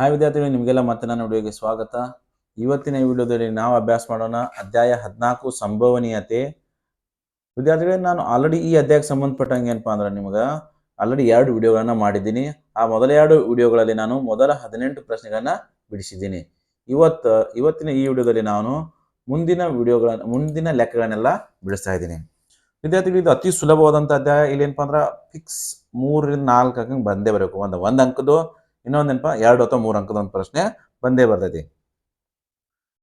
Hi ವಿದ್ಯಾರ್ಥಿಗಳು, ನಿಮಗೆಲ್ಲ ಮತ್ತೆ ನನ್ನ ವಿಡಿಯೋಗೆ ಸ್ವಾಗತ. ಇವತ್ತಿನ ವಿಡಿಯೋದಲ್ಲಿ ನಾವು ಅಭ್ಯಾಸ ಮಾಡೋಣ ಅಧ್ಯಾಯ ಹದಿನಾಲ್ಕು ಸಂಭವನೀಯತೆ. ವಿದ್ಯಾರ್ಥಿಗಳೇ, ನಾನು ಆಲ್ರೆಡಿ ಈ ಅಧ್ಯಾಯಕ್ಕೆ ಸಂಬಂಧಪಟ್ಟಂಗೆ ಏನಪ್ಪಾ ಅಂದ್ರೆ ನಿಮ್ಗೆ ಆಲ್ರೆಡಿ ಎರಡು ವಿಡಿಯೋಗಳನ್ನ ಮಾಡಿದ್ದೀನಿ. ಆ ಮೊದಲ ಎರಡು ವಿಡಿಯೋಗಳಲ್ಲಿ ನಾನು ಮೊದಲ ಹದಿನೆಂಟು ಪ್ರಶ್ನೆಗಳನ್ನ ಬಿಡಿಸಿದ್ದೀನಿ. ಇವತ್ತು, ಇವತ್ತಿನ ಈ ವಿಡಿಯೋದಲ್ಲಿ ನಾನು ಮುಂದಿನ ವಿಡಿಯೋಗಳ, ಮುಂದಿನ ಲೆಕ್ಕಗಳನ್ನೆಲ್ಲ ಬಿಡಿಸ್ತಾ ಇದ್ದೀನಿ. ವಿದ್ಯಾರ್ಥಿಗಳು, ಇದು ಅತಿ ಸುಲಭವಾದಂತಹ ಅಧ್ಯಾಯ. ಇಲ್ಲಿ ಏನಪ್ಪಾ ಅಂದ್ರೆ ಫಿಕ್ಸ್ ಮೂರರಿಂದ ನಾಲ್ಕು ಅಂಕ ಬಂದೇ ಬರಬೇಕು. ಒಂದು ಒಂದು ಅಂಕದ್ದು ಇನ್ನೊಂದೇನಪ್ಪ ಎರಡು ಅಥವಾ ಮೂರು ಅಂಕದ ಒಂದು ಪ್ರಶ್ನೆ ಬಂದೇ ಬರ್ತೈತಿ.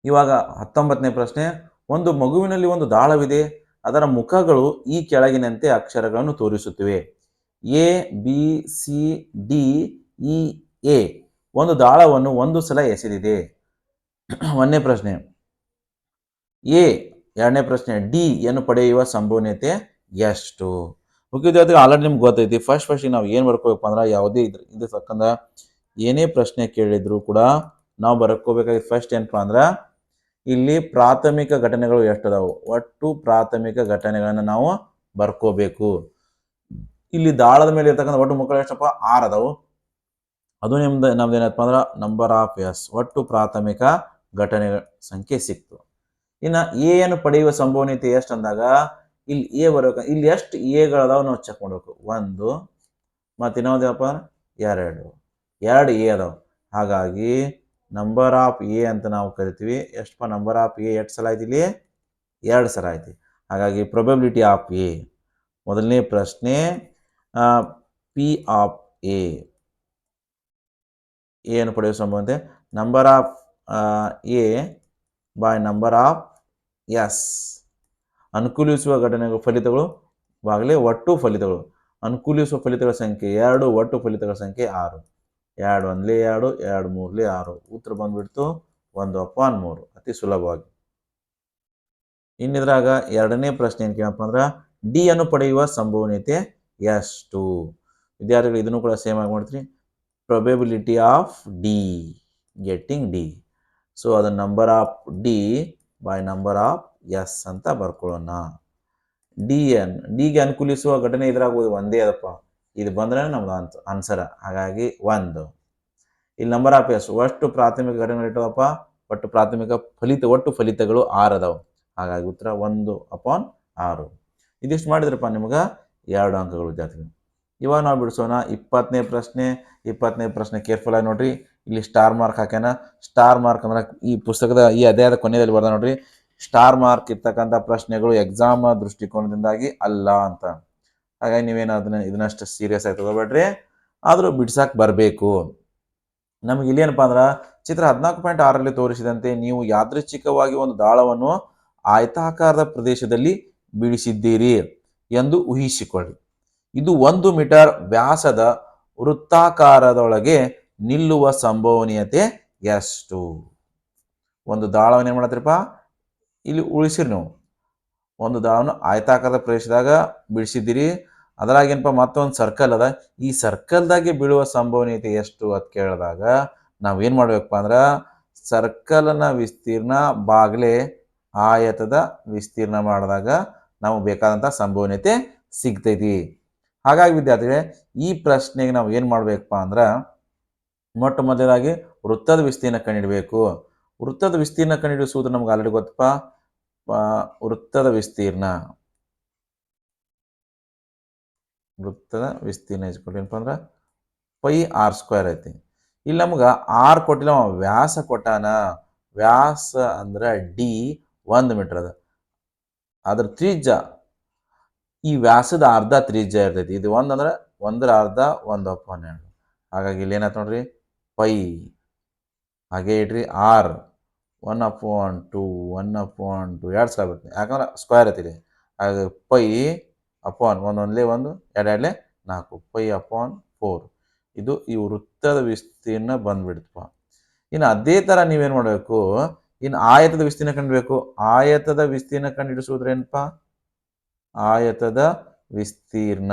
ಇವಾಗ ಹತ್ತೊಂಬತ್ತನೇ ಪ್ರಶ್ನೆ, ಒಂದು ಮಗುವಿನಲ್ಲಿ ಒಂದು ದಾಳವಿದೆ, ಅದರ ಮುಖಗಳು ಈ ಕೆಳಗಿನಂತೆ ಅಕ್ಷರಗಳನ್ನು ತೋರಿಸುತ್ತಿವೆ. A, B, C, D, E, A ಒಂದು ದಾಳವನ್ನು ಒಂದು ಸಲ ಎಸೆದಿದೆ. ಒಂದನೇ ಪ್ರಶ್ನೆ, ಎ ಎರಡನೇ ಪ್ರಶ್ನೆ, ಡಿ ಯನ್ನು ಪಡೆಯುವ ಸಂಭವನೀಯತೆ ಎಷ್ಟು? ಓಕೆ ವಿದ್ಯಾರ್ಥಿಗಳು ಆಲ್ರೆಡಿ ನಿಮ್ಗೆ ಗೊತ್ತೈತಿ. ಫಸ್ಟ್ ಫಸ್ಟ್ ನಾವು ಏನು ಬರ್ಕೋಬೇಕು ಅಂದ್ರೆ ಯಾವುದೇ ಇದ್ರ ಇದು ತಕ್ಕಂದ ಏನೇ ಪ್ರಶ್ನೆ ಕೇಳಿದ್ರು ಕೂಡ ನಾವು ಬರ್ಕೋಬೇಕಾಗಿ ಫಸ್ಟ್ ಏನಪ್ಪ ಅಂದ್ರೆ ಇಲ್ಲಿ ಪ್ರಾಥಮಿಕ ಘಟನೆಗಳು ಎಷ್ಟು ಅದಾವು ಒಟ್ಟು ಪ್ರಾಥಮಿಕ ಘಟನೆಗಳನ್ನು ನಾವು ಬರ್ಕೋಬೇಕು. ಇಲ್ಲಿ ದಾಳದ ಮೇಲೆ ಇರ್ತಕ್ಕಂಥ ಒಟ್ಟು ಮಕ್ಕಳು ಎಷ್ಟಪ್ಪ? ಆರು ಅದಾವು. ಅದು ನಿಮ್ದು ನಮ್ದು ಏನಪ್ಪ ಅಂದ್ರೆ ನಂಬರ್ ಆಫ್ ಎಸ್ ಒಟ್ಟು ಪ್ರಾಥಮಿಕ ಘಟನೆಗಳ ಸಂಖ್ಯೆ ಸಿಕ್ತು. ಇನ್ನು ಅನ್ನು ಪಡೆಯುವ ಸಂಭವನೀಯತೆ ಎಷ್ಟು ಅಂದಾಗ ಇಲ್ಲಿ ಎ ಬರಬೇಕು ಇಲ್ಲಿ ಎಷ್ಟು ಎಗಳದಾವ ನಾವು ಚೆಕ್ ಮಾಡ್ಬೇಕು? ಒಂದು ಮತ್ತು ಇನ್ನೊಂದೇವಪ್ಪ ಎರಡು. ಎರಡು ಎ ಅದಾವ. ಹಾಗಾಗಿ ನಂಬರ್ ಆಫ್ ಎ ಅಂತ ನಾವು ಕರಿತೀವಿ. ಎಷ್ಟಪ್ಪ ನಂಬರ್ ಆಫ್ ಎ ಎಷ್ಟು ಸಲ ಆಯ್ತು ಇಲ್ಲಿ? ಎರಡು ಸಲ ಆಯ್ತು. ಹಾಗಾಗಿ ಪ್ರೊಬೆಬಿಲಿಟಿ ಆಫ್ ಎ. ಮೊದಲನೇ ಪ್ರಶ್ನೆ ಪಿ ಆಫ್ ಎ. ಏನು ಪಡೆಯುವ ಸಂಬಂಧ number of A by number of S ಅನುಕೂಲಿಸುವ ಘಟನೆಗಳ ಫಲಿತಗಳು ಬಾಗಲೇ ಒಟ್ಟು ಫಲಿತಗಳು. ಅನುಕೂಲಿಸುವ ಫಲಿತಗಳ ಸಂಖ್ಯೆ ಎರಡು, ಒಟ್ಟು ಫಲಿತಗಳ ಸಂಖ್ಯೆ ಆರು. ಎರಡು ಒಂದ್ಲೇ ಎರಡು ಎರಡು ಮೂರ್ಲಿ ಆರು. ಉತ್ತರ ಬಂದ್ಬಿಡ್ತು ಒಂದು ಅಪಾನ್ ಮೂರು. ಅತಿ ಸುಲಭವಾಗಿ. ಇನ್ನಿದ್ರಾಗ ಎರಡನೇ ಪ್ರಶ್ನೆ ಏನು ಕೇಳಪ್ಪ ಅಂದ್ರೆ, ಡಿ ಅನ್ನು ಪಡೆಯುವ ಸಂಭವನೀಯತೆ ಎಷ್ಟು? ವಿದ್ಯಾರ್ಥಿಗಳು ಇದನ್ನು ಕೂಡ ಸೇಮ್ ಆಗಿ ಮಾಡ್ತೀನಿ probability of D getting D so ಅದನ್ನು number of D by number of S ಅಂತ ಬರ್ಕೊಳ್ಳೋಣ. ಡಿ ಎನ್ ಡಿಗೆ ಅನುಕೂಲಿಸುವ ಘಟನೆ ಇದ್ರಾಗೋದು ಒಂದೇ ಅದಪ್ಪ. ಇದು ಬಂದ್ರೆ ನಮ್ದು ಆನ್ಸರ್ ಆನ್ಸರ ಹಾಗಾಗಿ ಒಂದು. ಇಲ್ಲಿ ನಂಬರ್ ಆಫ್ ಎಸ್ ಒಟ್ಟು ಪ್ರಾಥಮಿಕ ಘಟನೆಗಳು ಇಟ್ಟವಪ್ಪ ಒಟ್ಟು ಪ್ರಾಥಮಿಕ ಫಲಿತ, ಒಟ್ಟು ಫಲಿತಗಳು ಆರು ಅದಾವ. ಹಾಗಾಗಿ ಉತ್ತರ ಒಂದು ಅಪಾನ್ ಆರು. ಇದಿಷ್ಟು ಮಾಡಿದ್ರಪ್ಪ ನಿಮ್ಗೆ ಎರಡು ಅಂಕಗಳು ವಿದ್ಯಾರ್ಥಿಗಳು ಇವಾಗ ನಾವು ಬಿಡಿಸೋಣ. ಇಪ್ಪತ್ತನೇ ಪ್ರಶ್ನೆ ಇಪ್ಪತ್ತನೇ ಪ್ರಶ್ನೆ ಕೇರ್ಫುಲ್ ಆಗಿ ನೋಡ್ರಿ. ಇಲ್ಲಿ ಸ್ಟಾರ್ ಮಾರ್ಕ್ ಹಾಕ್ಯಾನ. ಸ್ಟಾರ್ ಮಾರ್ಕ್ ಅಂದ್ರೆ ಈ ಪುಸ್ತಕದ, ಈ ಅಧ್ಯಾಯದ ಕೊನೆಯಲ್ಲಿ ಬರ್ದ ನೋಡ್ರಿ. ಸ್ಟಾರ್ ಮಾರ್ಕ್ ಇರ್ತಕ್ಕಂಥ ಪ್ರಶ್ನೆಗಳು ಎಕ್ಸಾಮ್ ದೃಷ್ಟಿಕೋನದಿಂದಾಗಿ ಅಲ್ಲ ಅಂತ. ಹಾಗಾಗಿ ನೀವೇನು ಅದನ್ನ, ಇದನ್ನಷ್ಟು ಸೀರಿಯಸ್ ಆಗಿ ತಗೋಬೇಡ್ರಿ. ಆದರೂ ಬಿಡ್ಸಕ್ಕೆ ಬರಬೇಕು. ನಮ್ಗೆ ಇಲ್ಲಿ ಏನಪ್ಪಾ ಅಂದ್ರೆ, ಚಿತ್ರ ಹದಿನಾಲ್ಕು ಪಾಯಿಂಟ್ ಆರಲ್ಲಿ ತೋರಿಸಿದಂತೆ ನೀವು ಯಾದೃಚ್ಛಿಕವಾಗಿ ಒಂದು ದಾಳವನ್ನು ಆಯತಾಕಾರದ ಪ್ರದೇಶದಲ್ಲಿ ಬಿಡಿಸಿದ್ದೀರಿ ಎಂದು ಊಹಿಸಿಕೊಳ್ಳಿ. ಇದು ಒಂದು ಮೀಟರ್ ವ್ಯಾಸದ ವೃತ್ತಾಕಾರದೊಳಗೆ ನಿಲ್ಲುವ ಸಂಭವನೀಯತೆ ಎಷ್ಟು? ಒಂದು ದಾಳವನ್ನು ಏನು ಮಾಡತ್ತೀರಪ್ಪ? ಇಲ್ಲಿ ಉಳಿಸಿರಿ ನೀವು. ಒಂದು ದಾಳವನ್ನು ಆಯತಾಕಾರದ ಪ್ರದೇಶದಾಗ ಬಿಡಿಸಿದ್ದೀರಿ. ಅದರಾಗ ಏನಪ್ಪ, ಮತ್ತೊಂದು ಸರ್ಕಲ್ ಅದ. ಈ ಸರ್ಕಲ್ದಾಗೆ ಬೀಳುವ ಸಂಭವನೀಯತೆ ಎಷ್ಟು ಅಂತ ಕೇಳಿದಾಗ ನಾವು ಏನು ಮಾಡ್ಬೇಕಪ್ಪ ಅಂದ್ರೆ ಸರ್ಕಲ್ನ ವಿಸ್ತೀರ್ಣ ಬಾಗ್ಲೆ ಆಯತದ ವಿಸ್ತೀರ್ಣ ಮಾಡಿದಾಗ ನಾವು ಬೇಕಾದಂಥ ಸಂಭವನೀಯತೆ ಸಿಗ್ತೈತಿ. ಹಾಗಾಗಿ ವಿದ್ಯಾರ್ಥಿಗಳೇ, ಈ ಪ್ರಶ್ನೆಗೆ ನಾವು ಏನು ಮಾಡಬೇಕಪ್ಪ ಅಂದ್ರೆ ಮೊಟ್ಟ ಮೊದಲಾಗಿ ವೃತ್ತದ ವಿಸ್ತೀರ್ಣ ಕಂಡಿಡಬೇಕು ವೃತ್ತದ ವಿಸ್ತೀರ್ಣ ಸೂತ್ರ ನಮ್ಗೆ ಆಲ್ರೆಡಿ ಗೊತ್ತಪ್ಪ. ವೃತ್ತದ ವಿಸ್ತೀರ್ಣ. ವೃತ್ತದ ವಿಸ್ತೀರ್ಣ ಇಸ್ಕೊಟ್ಟು ಏನಪ್ಪ ಅಂದ್ರೆ ಪೈ ಆರ್ ಸ್ಕ್ವೇರ್ ಐತಿ. ಇಲ್ಲಿ ನಮ್ಗೆ ಆರ್ ಕೊಟ್ಟಿಲ್ಲ ವ್ಯಾಸ ಕೊಟ್ಟಾನ. ವ್ಯಾಸ ಅಂದ್ರೆ ಡಿ ಒಂದು ಮೀಟರ್ ಅದ. ಅದ್ರ ತ್ರಿಜ್ಯ, ಈ ವ್ಯಾಸದ ಅರ್ಧ ತ್ರಿಜ್ಯ ಇರ್ತೈತಿ. ಇದು ಒಂದು ಅಂದ್ರೆ ಒಂದರ ಅರ್ಧ, ಒಂದು ಅಪ್ ಹನ್ನೆರಡು. ಹಾಗಾಗಿ ಇಲ್ಲಿ ಏನಾಯ್ತು ನೋಡ್ರಿ? ಪೈ ಹಾಗೆ ಇಡ್ರಿ R one upon two, one upon two ಎರಡು ಸಾವಿರ ಬರ್ತೀನಿ ಯಾಕಂದ್ರೆ ಸ್ಕ್ವೇರ್ ಐತಿರಿ ಹಾಗೆ ಪೈ ಅಪಾನ್ ಒಂದು ಒಂದ್ಲೇ ಒಂದು, ಎರಡು ಎರಡ್ಲೆ ನಾಲ್ಕು. Pi upon four. ಇದು ಈ ವೃತ್ತದ ವಿಸ್ತೀರ್ಣ ಬಂದ್ಬಿಡ್ತಪ್ಪ. ಇನ್ನು ಅದೇ ಥರ ನೀವೇನು ಮಾಡಬೇಕು? ಇನ್ನು ಆಯತದ ವಿಸ್ತೀರ್ಣ ಕಂಡುಬೇಕು. ಆಯತದ ವಿಸ್ತೀರ್ಣ ಕಂಡುಹಿಡಿಸೋದ್ರ ಏನಪ್ಪ? ಆಯತದ ವಿಸ್ತೀರ್ಣ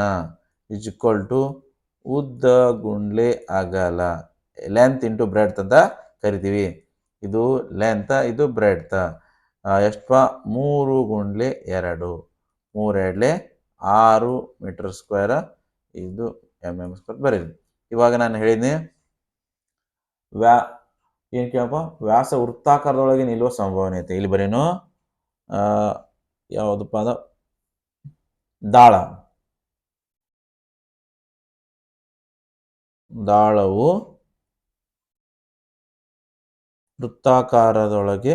ಇಸ್ ಈಕ್ವಲ್ ಟು ಉದ್ದ ಗುಂಡ್ಲೆ ಅಗಲ. ಲೆಂತ್ ಇಂಟು ಬ್ರೆಡ್ತ್ ಅಂತ ಕರಿತೀವಿ. ಇದು ಲೆಂತ ಇದು ಬ್ರೆಡ್ತ ಎಷ್ಟಪ್ಪ ಮೂರು ಗುಂಡ್ಲೆ ಎರಡು. ಮೂರೆಡ್ಲೆ ಆರು ಮೀಟರ್ ಸ್ಕ್ವೇರ ಇದು ಎಂ ಎಂ ಸ್ಕ್ವೇರ್ ಬರೀರಿ ಇವಾಗ ನಾನು ಹೇಳಿದ್ನಿ, ವ್ಯಾ, ಏನು ಕೇಳಪ್ಪ? ವ್ಯಾಸ ವೃತ್ತಾಕಾರದೊಳಗೆ ನಿಲ್ಲುವ ಸಂಭವನೀಯತೆ. ಇಲ್ಲಿ ಬರೀನು ಯಾವುದಪ್ಪ ಅದ? ದಾಳ. ದಾಳವು ವೃತ್ತಾಕಾರದೊಳಗೆ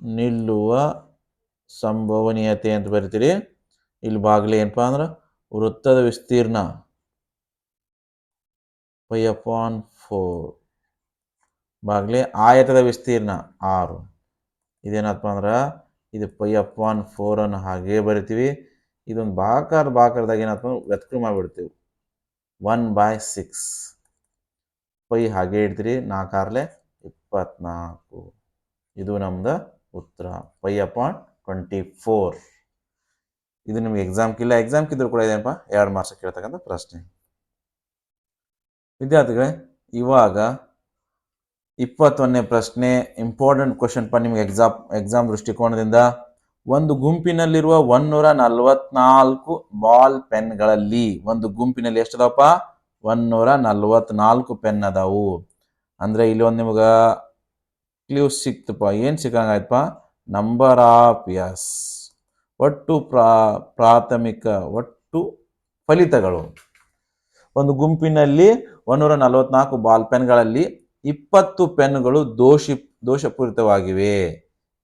ನಿಲ್ಲುವ ಸಂಭವನೀಯತೆ ಅಂತ ಬರಿತೀರಿ. ಇಲ್ಲಿ ಬಾಗಿಲೆ ಏನಪ್ಪ ಅಂದ್ರೆ ವೃತ್ತದ ವಿಸ್ತೀರ್ಣ ಪೈ ಅಪಾನ್ ಫೋರ್ ಬಾಗ್ಲಿ ಆಯತದ ವಿಸ್ತೀರ್ಣ ಆರು. ಇದೇನಪ್ಪ ಅಂದ್ರೆ ಇದು ಪೈ ಅಪಾನ್ ಫೋರ್ ಅನ್ನು ಹಾಗೇ ಬರಿತೀವಿ. ಇದೊಂದು ಬಾಕಾರ ಬಾಕಾರದಾಗ ಏನಪ್ಪ ಅಂದ್ರೆ ವ್ಯತ್ಕ್ರಮ ಮಾಡಿಬಿಡ್ತೀವಿ ಒನ್ ಬಾಯ್ ಸಿಕ್ಸ್ ಪೈ ಹಾಗೆ ಇಡ್ತೀರಿ. ನಾಲ್ಕಾರ್ಲೆ ಇಪ್ಪತ್ನಾಲ್ಕು. ಇದು ನಮ್ದು ಉತ್ತರ. Pi upon twenty four. ಇದು ನಿಮ್ಗೆ ಎಕ್ಸಾಮ್ಕಿಲ್ಲ ಎಕ್ಸಾಮ್ಗಿದ್ರು ಕೂಡ ಇದೇನಪ್ಪ? ಎರಡು ಮಾರ್ಕ್ಸ್ ಕೇಳ್ತಕ್ಕಂಥ ಪ್ರಶ್ನೆ. ವಿದ್ಯಾರ್ಥಿಗಳೇ, ಇವಾಗ ಇಪ್ಪತ್ತೊಂದನೇ ಪ್ರಶ್ನೆ ಇಂಪಾರ್ಟೆಂಟ್ ಕ್ವಶನ್ ಪ ನಿಮ್ಗೆ ಎಕ್ಸಾಮ್ ಎಕ್ಸಾಮ್ ದೃಷ್ಟಿಕೋನದಿಂದ. ಒಂದು ಗುಂಪಿನಲ್ಲಿರುವ ಒಂದೂರ ನಲ್ವತ್ನಾಲ್ಕು ಬಾಲ್ ಪೆನ್ಗಳಲ್ಲಿ ಒಂದು ಗುಂಪಿನಲ್ಲಿ ಎಷ್ಟದಪ್ಪ ಒಂದೂರ ನಲ್ವತ್ನಾಲ್ಕು ಪೆನ್ ಅದಾವು. ಅಂದರೆ ಇಲ್ಲಿ ಒಂದು ನಿಮ್ಗೆ ಕ್ಲೂ ಸಿಕ್ತಪ್ಪ ಏನು ಸಿಕ್ಕಂಗಾಯ್ತಪ್ಪ ನಂಬರ್ ಆಫ್ ಎಸ್ ಒಟ್ಟು ಪ್ರಾ, ಪ್ರಾಥಮಿಕ, ಒಟ್ಟು ಫಲಿತಗಳು. ಒಂದು ಗುಂಪಿನಲ್ಲಿ ಒಂದೂರ ನಲವತ್ನಾಲ್ಕು ಬಾಲ್ ಪೆನ್ಗಳಲ್ಲಿ ಇಪ್ಪತ್ತು ಪೆನ್ಗಳು ದೋಷಿ, ದೋಷಪೂರಿತವಾಗಿವೆ.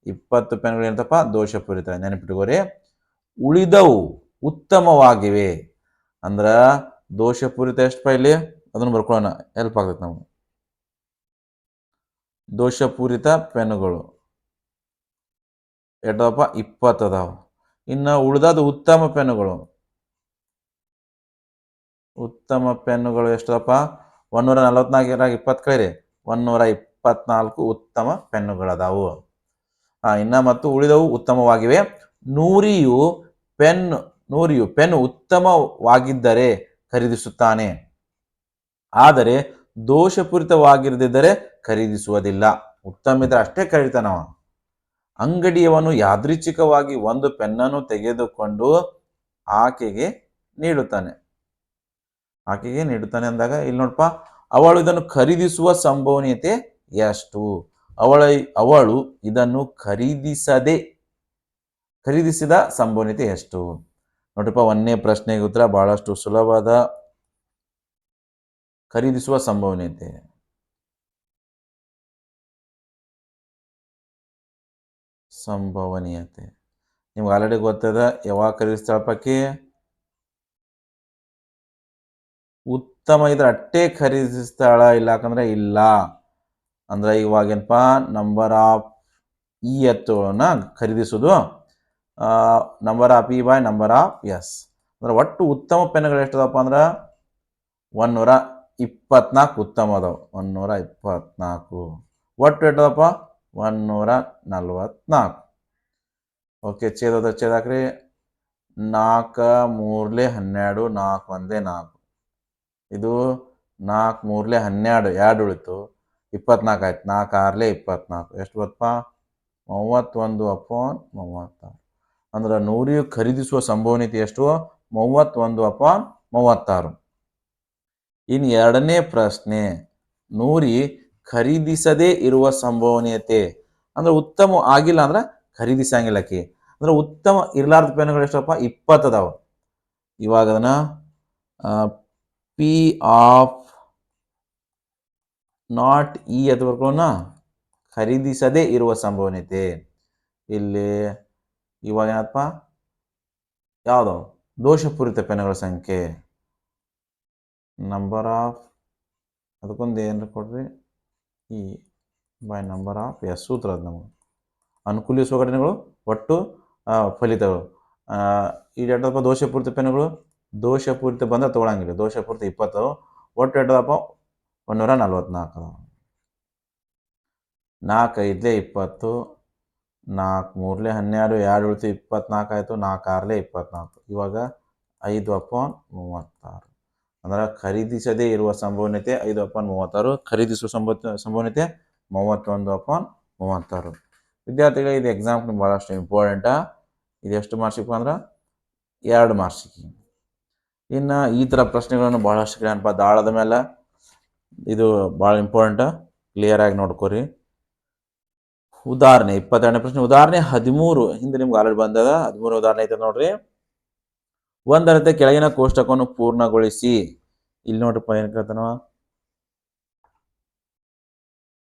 ಇಪ್ಪತ್ತು ಪೆನ್ಗಳು ಏನಂತಪ್ಪ? ದೋಷಪೂರಿತ. ನೆನಪಿಟ್ಕೋರಿ. ಉಳಿದವು ಉತ್ತಮವಾಗಿವೆ. ಅಂದ್ರ ದೋಷಪೂರಿತ ಎಷ್ಟು ಇಲ್ಲಿ? ಅದನ್ನು ಬರ್ಕೊಳ್ಳೋಣ ಹೆಲ್ಪ್ ಆಗ್ತೈತೆ ನಮ್ಗೆ. ದೋಷಪೂರಿತ ಪೆನ್ನುಗಳು. ಎಷ್ಟದಪ್ಪ ಇಪ್ಪತ್ತು ಅದಾವ. ಇನ್ನು ಉಳಿದಾದ ಉತ್ತಮ ಪೆನ್ನುಗಳು. ಉತ್ತಮ ಪೆನ್ನುಗಳು ಎಷ್ಟದಪ್ಪ? ಒಂದೂರ ನಲವತ್ನಾಲ್ಕರಾಗ ಇಪ್ಪತ್ತು ಕೈರಿ. ಒಂದೂರ ಇಪ್ಪತ್ನಾಲ್ಕು ಉತ್ತಮ ಪೆನ್ನುಗಳದಾವು. ಆ, ಇನ್ನ ಮತ್ತು ಉಳಿದವು ಉತ್ತಮವಾಗಿವೆ. ನೂರಿಯು ಪೆನ್ ನೂರಿಯು ಪೆನ್ ಉತ್ತಮವಾಗಿದ್ದರೆ ಖರೀದಿಸುತ್ತಾನೆ. ಆದರೆ ದೋಷಪೂರಿತವಾಗಿರದಿದ್ದರೆ ಖರೀದಿಸುವುದಿಲ್ಲ. ಉತ್ತಮ ಇದ್ರೆ ಅಷ್ಟೇ ಕರೀತಾನವ ಅಂಗಡಿಯವನು ಯಾದೃಚ್ಛಿಕವಾಗಿ ಒಂದು ಪೆನ್ನನ್ನು ತೆಗೆದುಕೊಂಡು ಆಕೆಗೆ ನೀಡುತ್ತಾನೆ. ಆಕೆಗೆ ನೀಡುತ್ತಾನೆ ಅಂದಾಗ, ಇಲ್ಲಿ ನೋಡಪ್ಪ ಅವಳು ಇದನ್ನು ಖರೀದಿಸುವ ಸಂಭವನೀಯತೆ ಎಷ್ಟು? ಅವಳ, ಅವಳು ಇದನ್ನು ಖರೀದಿಸದೆ, ಖರೀದಿಸಿದ ಸಂಭವನೀಯತೆ ಎಷ್ಟು? ನೋಡ್ರಪ್ಪ ಒಂದೇ ಪ್ರಶ್ನೆಗೆ ಉತ್ತರ ಬಹಳಷ್ಟು ಸುಲಭವಾದ ಖರೀದಿಸುವ ಸಂಭವನೀಯತೆ ಸಂಭವನೀಯತೆ ನಿಮ್ಗೆ ಆಲ್ರೆಡಿ ಗೊತ್ತದ, ಯಾವಾಗ ಖರೀದಿಸ್ತಾಳ ಪಕ್ಕಿ ಉತ್ತಮ ಇದ್ರ ಅಟ್ಟೆ ಖರೀದಿಸ್ತಾಳ ಇಲ್ಲ ಯಾಕಂದ್ರೆ ಇಲ್ಲ. ಅಂದ್ರೆ ಇವಾಗೇನಪ್ಪ ನಂಬರ್ ಆಫ್ ಈ ಎತ್ತುಗಳನ್ನ ಖರೀದಿಸೋದು number of E by number of S ಅಂದ್ರೆ ಒಟ್ಟು ಉತ್ತಮ ಪೆನ್ಗಳು ಎಷ್ಟದಪ್ಪ ಅಂದ್ರೆ? ಒಂದೂರ ಇಪ್ಪತ್ನಾಲ್ಕು ಉತ್ತಮ ಅದಾವ. ಒಂದೂರ ಇಪ್ಪತ್ನಾಲ್ಕು. ಒಟ್ಟು ಎಷ್ಟದಪ್ಪ? ಒಂದೂರ ನಲ್ವತ್ನಾಲ್ಕು. ಓಕೆ ಚೇದ ಚೇದಾಕ್ರಿ ನಾಲ್ಕು, ಮೂರ್ಲೆ ಹನ್ನೆರಡು, ನಾಲ್ಕು ಒಂದೇ ನಾಲ್ಕು. ಇದು ನಾಲ್ಕು, ಮೂರ್ಲೆ ಹನ್ನೆರಡು, ಎರಡು ಉಳಿತು. ಇಪ್ಪತ್ನಾಲ್ಕು ಆಯ್ತು. ನಾಲ್ಕು ಆರ್ಲೆ ಇಪ್ಪತ್ನಾಲ್ಕು. ಎಷ್ಟು ಬತ್ತಪ್ಪ ಮೂವತ್ತೊಂದು ಅಪ್ಪ ಮೂವತ್ತಾರು. ಅಂದ್ರೆ ನೂರಿಯು ಖರೀದಿಸುವ ಸಂಭವನೀಯತೆ ಎಷ್ಟು? ಮೂವತ್ತೊಂದು ಅಪಾನ್ ಮೂವತ್ತಾರು. ಇನ್ನು ಎರಡನೇ ಪ್ರಶ್ನೆ, ನೂರಿ ಖರೀದಿಸದೇ ಇರುವ ಸಂಭವನೀಯತೆ, ಅಂದ್ರೆ ಉತ್ತಮ ಆಗಿಲ್ಲ ಅಂದ್ರೆ ಖರೀದಿಸಂಗಿಲ್ಲ ಆಕಿ. ಅಂದ್ರೆ ಉತ್ತಮ ಇರ್ಲಾರ್ದ ಪೆನ್ಗಳು ಎಷ್ಟಪ್ಪ? ಇಪ್ಪತ್ತು ಅದಾವ ಇವಾಗ ಅದನ್ನ ಪಿ ಆಫ್ ನಾಟ್ ಇ ಬರ್ಕೊಳ್ಳೋಣ. ಖರೀದಿಸದೇ ಇರುವ ಸಂಭವನೀಯತೆ. ಇಲ್ಲಿ ಇವಾಗ ಏನಪ್ಪ? ಯಾವುದು ದೋಷಪೂರಿತ ಪೆನ್ಗಳ ಸಂಖ್ಯೆ ನಂಬರ್ ಆಫ್ ಅದಕ್ಕೊಂದು ಏನು ಕೊಡ್ರಿ? ಈ ಬೈ ನಂಬರ್ ಆಫ್ ಎಸ್ ಸೂತ್ರ ಅದು ನಮಗೆ ಅನುಕೂಲಿಸುವ ಘಟನೆಗಳು ಒಟ್ಟು ಫಲಿತಗಳು. ಈ ಎಟ್ಟದಪ್ಪ ಎಷ್ಟಪ್ಪ ದೋಷಪೂರಿತ ಪೆನ್ನುಗಳು, ದೋಷಪೂರಿತ ಬಂದರೆ ತೊಗೊಳಂಗಿಲ್ಲ. ದೋಷಪೂರಿತ ಇಪ್ಪತ್ತು ಒಟ್ಟು ಎಟ್ಟದಪ್ಪ ಒಂದೂರ ನಲ್ವತ್ನಾಲ್ಕು ಅದಾವ. ನಾಲ್ಕು ಐದಲೇ ಇಪ್ಪತ್ತು. ನಾಲ್ಕು, ಮೂರಲೇ ಹನ್ನೆರಡು, ಎರಡು ಉಳಿತು ಇಪ್ಪತ್ನಾಲ್ಕು ಆಯಿತು, ನಾಲ್ಕು, ಆರಲೇ ಇಪ್ಪತ್ನಾಲ್ಕು. ಇವಾಗ ಐದು ಅಪಾನ್ ಮೂವತ್ತಾರು. ಅಂದ್ರೆ ಖರೀದಿಸದೇ ಇರುವ ಸಂಭವನೀಯತೆ ಐದು ಅಪಾನ್ ಮೂವತ್ತಾರು, ಖರೀದಿಸುವ ಸಂಭವ ಸಂಭವನೀಯತೆ ಮೂವತ್ತೊಂದು ಅಪಾನ್ ಮೂವತ್ತಾರು. ವಿದ್ಯಾರ್ಥಿಗಳಿಗೆ ಇದು ಎಕ್ಸಾಮ್ ಭಾಳಷ್ಟು ಇಂಪಾರ್ಟೆಂಟಾ ಇದು ಎಷ್ಟು ಮಾರ್ಕ್ಸಿಗೆ ಅಂದ್ರೆ? ಎರಡು ಮಾರ್ಕ್ಸಿಗೆ ಇನ್ನು ಈ ಥರ ಪ್ರಶ್ನೆಗಳನ್ನು ಭಾಳಷ್ಟು ಏನಪ್ಪ ದಾಳದ ಮೇಲೆ ಇದು ಭಾಳ ಇಂಪಾರ್ಟೆಂಟ ಕ್ಲಿಯರಾಗಿ ನೋಡ್ಕೊರಿ. ಉದಾಹರಣೆ, ಇಪ್ಪತ್ತೆರಡನೇ ಪ್ರಶ್ನೆ, ಉದಾಹರಣೆ ಹದಿಮೂರು. ಹಿಂದೆ ನಿಮ್ಗೆ ಆಲ್ರೆಡಿ ಬಂದದ. ಹದಿಮೂರು ಉದಾಹರಣೆ ಐತೆ ನೋಡ್ರಿ. ಒಂದರಂತೆ ಕೆಳಗಿನ ಕೋಷ್ಟಕವನ್ನು ಪೂರ್ಣಗೊಳಿಸಿ. ಇಲ್ಲಿ ನೋಡ್ರಿಪ್ಪ ಏನ್ ಕೇಳ್ತಾನ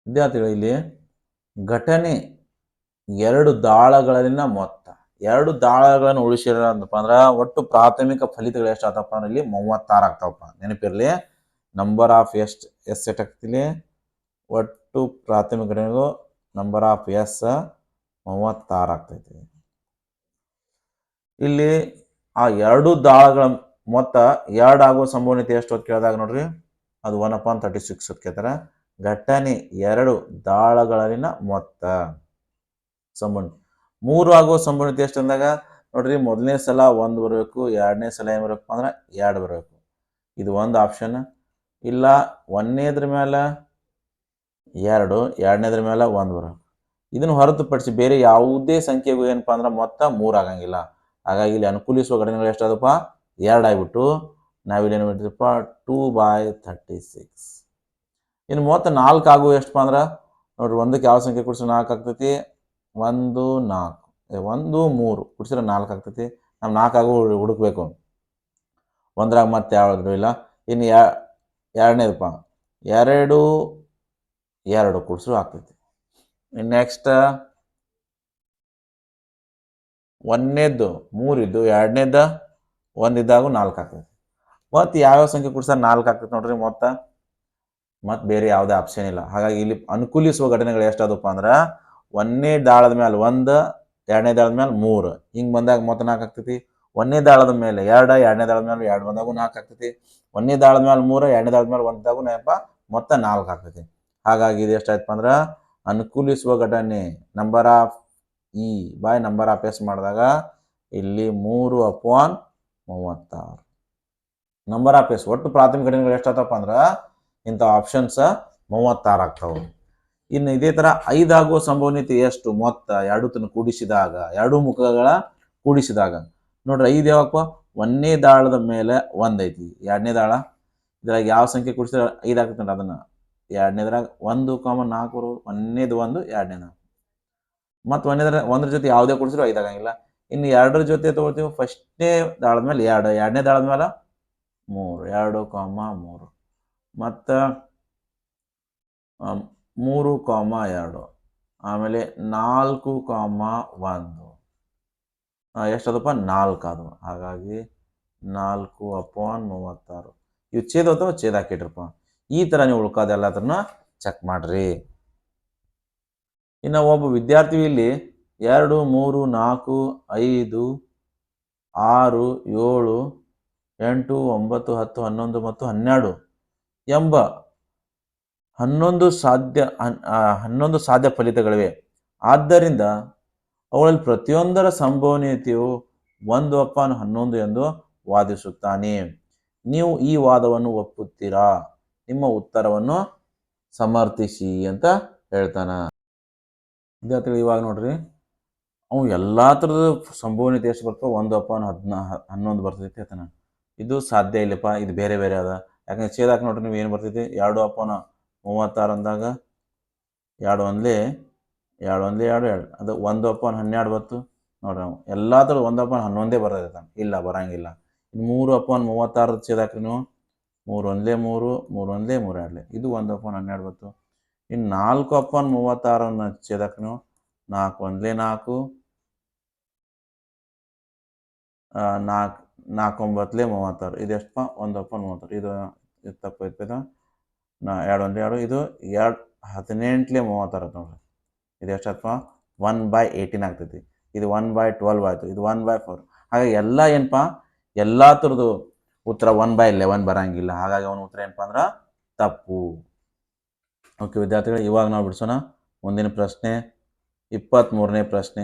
ವಿದ್ಯಾರ್ಥಿಗಳು ಇಲ್ಲಿ, ಘಟನೆ ಎರಡು ದಾಳಗಳಲ್ಲಿನ ಮೊತ್ತ. ಎರಡು ದಾಳಗಳನ್ನು ಉಳಿಸಿರ ಅಂತಪ್ಪ ಅಂದ್ರ, ಒಟ್ಟು ಪ್ರಾಥಮಿಕ ಫಲಿತಗಳು ಎಷ್ಟು ಆತಪ್ಪ ಅಂದ್ರೆ ಇಲ್ಲಿ ಮೂವತ್ತಾರು ಆಗ್ತಾವಪ್ಪ. ನೆನಪಿರ್ಲಿ ನಂಬರ್ ಆಫ್ ಎಷ್ಟು ಎಸ್ ಸೆಟ್ ಆಗ್ತಿಲಿ ಒಟ್ಟು ಪ್ರಾಥಮಿಕ ಘಟನೆಗಳು ನಂಬರ್ ಆಫ್ ಎಸ್ ಮೂವತ್ತಾರು ಆಗ್ತೈತಿ. ಇಲ್ಲಿ ಆ ಎರಡು ದಾಳಗಳ ಮೊತ್ತ ಎರಡು ಆಗುವ ಸಂಭವನೀಯತೆ ಎಷ್ಟು ಅಂತ ಕೇಳಿದಾಗ ನೋಡ್ರಿ, ಅದು ಒನ್ ಅಪಾನ್ ತರ್ಟಿ ಸಿಕ್ಸ್ ಅಂತ ಕೇಳ್ತಾರೆ. ಘಟನೆ ಎರಡು ದಾಳಗಳಲ್ಲಿನ ಮೊತ್ತ. ಸಂಭವನ ಮೂರು ಆಗುವ ಸಂಭವನೀಯತೆ ಎಷ್ಟು ಅಂದಾಗ, ನೋಡ್ರಿ ಮೊದಲನೇ ಸಲ ಒಂದು ಬರಬೇಕು, ಎರಡನೇ ಸಲ ಏನು ಬರಬೇಕು ಅಂದ್ರೆ ಎರಡು ಬರಬೇಕು. ಇದು ಒಂದು ಆಪ್ಷನ್ ಇಲ್ಲ ಒಂದನೇದ್ರ ಮೇಲೆ ಎರಡು, ಎರಡನೇದ್ರ ಮೇಲೆ ಒಂದು ಬರೋ. ಇದನ್ನು ಹೊರತುಪಡಿಸಿ ಬೇರೆ ಯಾವುದೇ ಸಂಖ್ಯೆಗೂ ಏನಪ್ಪ ಅಂದ್ರೆ ಮೊತ್ತ ಮೂರು ಆಗಂಗಿಲ್ಲ. ಹಾಗಾಗಿ ಇಲ್ಲಿ ಅನುಕೂಲಿಸುವ ಘಟನೆಗಳು ಎಷ್ಟಾದಪ್ಪ? ಎರಡು ಆಗಿಬಿಟ್ಟು ನಾವಿಲ್ಲಿ ಏನು ಬಿಟ್ಟಿದಪ್ಪ ಟೂ ಬೈ ಥರ್ಟಿ ಸಿಕ್ಸ್. ಇನ್ನು ಮೂವತ್ತ ನಾಲ್ಕು ಆಗು ಎಷ್ಟಪ್ಪ ಅಂದ್ರೆ? ನೋಡ್ರಿ, ಒಂದಕ್ಕೆ ಯಾವ ಸಂಖ್ಯೆ ಕುಡಿಸಿದ್ರೆ ನಾಲ್ಕು ಆಗ್ತೈತಿ? ಒಂದು, ನಾಲ್ಕು. ಒಂದು, ಮೂರು ಕುಡಿಸಿದ್ರೆ ನಾಲ್ಕು ಆಗ್ತೈತಿ. ನಾವು ನಾಲ್ಕು ಆಗು ಹುಡ್- ಹುಡುಕ್ಬೇಕು. ಒಂದ್ರಾಗ ಮತ್ತೆ ಯಾವ್ದು ಇಲ್ಲ. ಇನ್ನು ಎರಡನೇದಪ್ಪ? ಎರಡು ಎರಡು ಕೂಡಿಸ್ರು ಆಗ್ತೈತಿ. ನೆಕ್ಸ್ಟ್ ಒಂದನೇದ್ದು, ಮೂರಿದ್ದು ಎರಡನೇದ ಒಂದಿದ್ದಾಗೂ ನಾಲ್ಕು ಆಗ್ತೈತಿ. ಮತ್ತು ಯಾವ್ಯಾವ ಸಂಖ್ಯೆ ಕುಡಿಸಿದ್ರೆ ನಾಲ್ಕು ಆಗ್ತೈತಿ ನೋಡ್ರಿ ಮೊತ್ತ. ಮತ್ತು ಬೇರೆ ಯಾವುದೇ ಆಪ್ಷನ್ ಇಲ್ಲ. ಹಾಗಾಗಿ ಇಲ್ಲಿ ಅನುಕೂಲಿಸುವ ಘಟನೆಗಳು ಎಷ್ಟಾದಪ್ಪ ಅಂದ್ರೆ, ಒಂದನೇ ದಾಳದ ಮೇಲೆ ಒಂದು, ಎರಡನೇ ದಾಳದ ಮೇಲೆ ಮೂರು. ಹಿಂಗೆ ಬಂದಾಗ ಮೊತ್ತ ನಾಲ್ಕು ಆಗ್ತೈತಿ. ಒಂದನೇ ದಾಳದ ಮೇಲೆ ಎರಡು, ಎರಡನೇ ದಾಳದ ಮೇಲೆ ಎರಡು ಬಂದಾಗೂ ನಾಲ್ಕು ಆಗ್ತೈತಿ. ಒಂದನೇ ದಾಳದ ಮೇಲೆ ಮೂರು, ಎರಡನೇ ದಾಳದ ಮೇಲೆ ಒಂದಾಗೂ ನೆನಪ, ಮೊತ್ತ ನಾಲ್ಕು ಆಗ್ತೈತಿ. ಹಾಗಾಗಿ ಇದು ಎಷ್ಟಾಯ್ತಪ್ಪ ಅಂದ್ರೆ ಅನುಕೂಲಿಸುವ ಘಟನೆ number of E by number of S ಮಾಡಿದಾಗ ಇಲ್ಲಿ ಮೂರು ಅಪಾನ್ ಮೂವತ್ತಾರು. ನಂಬರ್ ಆಫ್ ಎಸ್ ಒಟ್ಟು ಪ್ರಾಥಮಿಕ ಘಟನೆಗಳು ಎಷ್ಟಾಯ್ತಪ್ಪ ಅಂದ್ರೆ ಇಂಥ ಆಪ್ಷನ್ಸ್ ಮೂವತ್ತಾರು ಆಗ್ತಾವೆ. ಇನ್ನು ಇದೇ ಥರ ಐದಾಗುವ ಸಂಭವನೀಯತೆ ಎಷ್ಟು? ಮೊತ್ತ ಎರಡು ತನ ಕೂಡಿಸಿದಾಗ, ಎರಡು ಮುಖಗಳ ಕೂಡಿಸಿದಾಗ. ನೋಡ್ರಿ, ಐದು ಯಾವಪ್ಪ? ಒಂದನೇ ದಾಳದ ಮೇಲೆ ಒಂದೈತಿ ಎರಡನೇ ದಾಳ. ಇದ್ರಾಗ ಯಾವ ಸಂಖ್ಯೆ ಕೂಡಿಸಿದ್ರೆ ಐದು ಆಗ್ತದೆ ನೋಡ್ರಿ ಅದನ್ನು. ಎರಡನೇದ್ರಾಗ ಒಂದು ಕಾಮ ನಾಲ್ಕು ಒಂದನೇದು ಒಂದು, ಎರಡನೇದ ಮತ್ತು ಒಂದೇದ್ರ ಒಂದ್ರ ಜೊತೆ ಯಾವುದೇ ಕೊಡಿಸಿದ್ರು ಐದಾಗಂಗಿಲ್ಲ. ಇನ್ನು ಎರಡರ ಜೊತೆ ತೊಗೊಳ್ತೀವಿ, ಫಸ್ಟ್ನೇ ದಾಳದ ಮೇಲೆ ಎರಡು, ಎರಡನೇ ದಾಳದ ಮೇಲೆ ಮೂರು, ಎರಡು ಕಾಮ ಮೂರು. ಮತ್ತು ಮೂರು ಕಾಮ ಎರಡು. ಆಮೇಲೆ ನಾಲ್ಕು ಕಾಮ ಒಂದು. ಎಷ್ಟದಪ್ಪ? ನಾಲ್ಕು ಅದು ಹಾಗಾಗಿ ನಾಲ್ಕು ಅಪಾನ್ ಮೂವತ್ತಾರು. ಇವು ಛೇದ ಅಥವಾ ಛೇದ ಹಾಕಿಟ್ರಪ್ಪ. ಈ ಥರ ನೀವು ಉಳ್ಕೋದೆಲ್ಲದನ್ನ ಚೆಕ್ ಮಾಡ್ರಿ. ಇನ್ನು ಒಬ್ಬ ವಿದ್ಯಾರ್ಥಿ ಇಲ್ಲಿ ಎರಡು, ಮೂರು, ನಾಲ್ಕು, ಐದು, ಆರು, ಏಳು, ಎಂಟು, ಒಂಬತ್ತು, ಹತ್ತು, ಹನ್ನೊಂದು ಮತ್ತು ಹನ್ನೆರಡು ಎಂಬ ಹನ್ನೊಂದು ಸಾಧ್ಯ ಹನ್ನೊಂದು ಸಾಧ್ಯ ಫಲಿತಗಳಿವೆ. ಆದ್ದರಿಂದ ಅವುಗಳಲ್ಲಿ ಪ್ರತಿಯೊಂದರ ಸಂಭವನೀಯತೆಯು ಒಂದು ಅಪಾನ್ ಹನ್ನೊಂದು ಎಂದು ವಾದಿಸುತ್ತಾನೆ. ನೀವು ಈ ವಾದವನ್ನು ಒಪ್ಪುತ್ತೀರಾ? ನಿಮ್ಮ ಉತ್ತರವನ್ನು ಸಮರ್ಥಿಸಿ ಅಂತ ಹೇಳ್ತಾನ. ವಿದ್ಯಾರ್ಥಿಗಳು ಇವಾಗ ನೋಡ್ರಿ. ಅವು ಎಲ್ಲ ಥರದ ಸಂಭವನೀಯತೆ ಎಷ್ಟು ಬರ್ತವೆ. ಒಂದು ಅಪಾನ್ ಹದಿನಾ, ಹನ್ನೊಂದು ಬರ್ತೈತಿ ಹೇಳ್ತಾನ ಇದು ಸಾಧ್ಯ ಇಲ್ಲಪ್ಪ, ಇದು ಬೇರೆ ಬೇರೆ ಅದ. ಯಾಕಂದ್ರೆ ಛೇದಾಕ್ ನೋಡ್ರಿ ನೀವು ಏನು ಬರ್ತೈತಿ? ಎರಡು ಅಪ್ಪನ ಮೂವತ್ತಾರು ಅಂದಾಗ ಎರಡು ಒಂದ್ಲಿ ಎರಡು ಒಂದ್ಲಿ, ಎರಡು ಎರಡು. ಅದು ಒಂದು ಅಪಾನ್ ಹನ್ನೆರಡು ಬತ್ತು. ನೋಡ್ರಿ ನಾವು ಎಲ್ಲ ಥರದ ಒಂದು ಅಪಾನ್ ಹನ್ನೊಂದೇ ಬರ್ತೈತೆ ಇಲ್ಲ, ಬರಂಗಿಲ್ಲ. ಮೂರು ಅಪಾನ್ ಮೂವತ್ತಾರು ಛೇದಾಕ್ರಿ ನೀವು. ಮೂರು ಒಂದೇ ಮೂರು ಮೂರು ಒಂದೇ ಮೂರು ಎರಡಲೆ ಇದು ಒಂದು ಅಪ್ಪನ್ ಹನ್ನೆರಡು ಬತ್ತು ಇನ್ನು ನಾಲ್ಕು ಅಪ್ಪನ್ ಮೂವತ್ತಾರನ್ನು ಛೇದಾಕ್ರಿ ನೀವು ನಾಲ್ಕು ಒಂದ್ಲೆ ನಾಲ್ಕು ನಾಲ್ಕು ನಾಲ್ಕು ಒಂಬತ್ತಲೆ ಮೂವತ್ತಾರು. ಇದು ಎಷ್ಟಪ್ಪ? ಒಂದು ಅಪ್ಪನ್ ಮೂವತ್ತಾರು. ಇದು ಇದು ತಪ್ಪು ಐತೆ ನಾ ಎರಡು ಒಂದು ಎರಡು. ಇದು ಎರಡು, ಹದಿನೆಂಟ್ಲೆ ಮೂವತ್ತಾರು ನೋಡ್ರಿ. ಇದು ಎಷ್ಟಪ್ಪ? ಒನ್ ಬೈ ಏಯ್ಟೀನ್ ಆಗ್ತೈತಿ. ಇದು ಒನ್ ಬೈ ಟ್ವೆಲ್ವ್ ಆಯಿತು. ಇದು ಒನ್ ಬೈ ಫೋರ್. ಹಾಗಾಗಿ ಎಲ್ಲ ಏನಪ್ಪ ಎಲ್ಲ ಥರದ್ದು ಉತ್ತರ ಒನ್ ಬೈ ಲೆವೆನ್ ಬರಂಗಿಲ್ಲ. ಹಾಗಾಗಿ ಅವನ ಉತ್ತರ ಏನಪ್ಪ ಅಂದ್ರೆ ತಪ್ಪು. ಓಕೆ ವಿದ್ಯಾರ್ಥಿಗಳು, ಇವಾಗ ನಾವು ಬಿಡಿಸೋಣ. ಮುಂದಿನ ಪ್ರಶ್ನೆ ಇಪ್ಪತ್ತ್ಮೂರನೇ ಪ್ರಶ್ನೆ.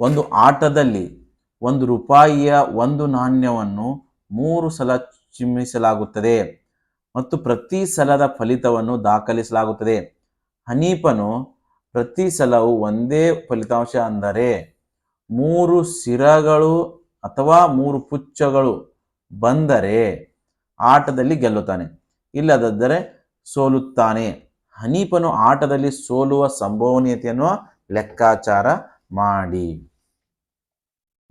ಒಂದು ಆಟದಲ್ಲಿ ಒಂದು ರೂಪಾಯಿಯ ಒಂದು ನಾಣ್ಯವನ್ನು ಮೂರು ಸಲ ಚಿಮ್ಮಿಸಲಾಗುತ್ತದೆ ಮತ್ತು ಪ್ರತಿ ಸಲದ ಫಲಿತವನ್ನು ದಾಖಲಿಸಲಾಗುತ್ತದೆ. ಹನೀಪನು ಪ್ರತಿ ಸಲವು ಒಂದೇ ಫಲಿತಾಂಶ ಅಂದರೆ ಮೂರು ಸಿರಗಳು ಅಥವಾ ಮೂರು ಪುಚ್ಚಗಳು ಬಂದರೆ ಆಟದಲ್ಲಿ ಗೆಲ್ಲುತ್ತಾನೆ. ಇಲ್ಲದಿದ್ದರೆ ಸೋಲುತ್ತಾನೆ. ಹನೀಫನು ಆಟದಲ್ಲಿ ಸೋಲುವ ಸಂಭವನೀಯತೆಯನ್ನು ಲೆಕ್ಕಾಚಾರ ಮಾಡಿ.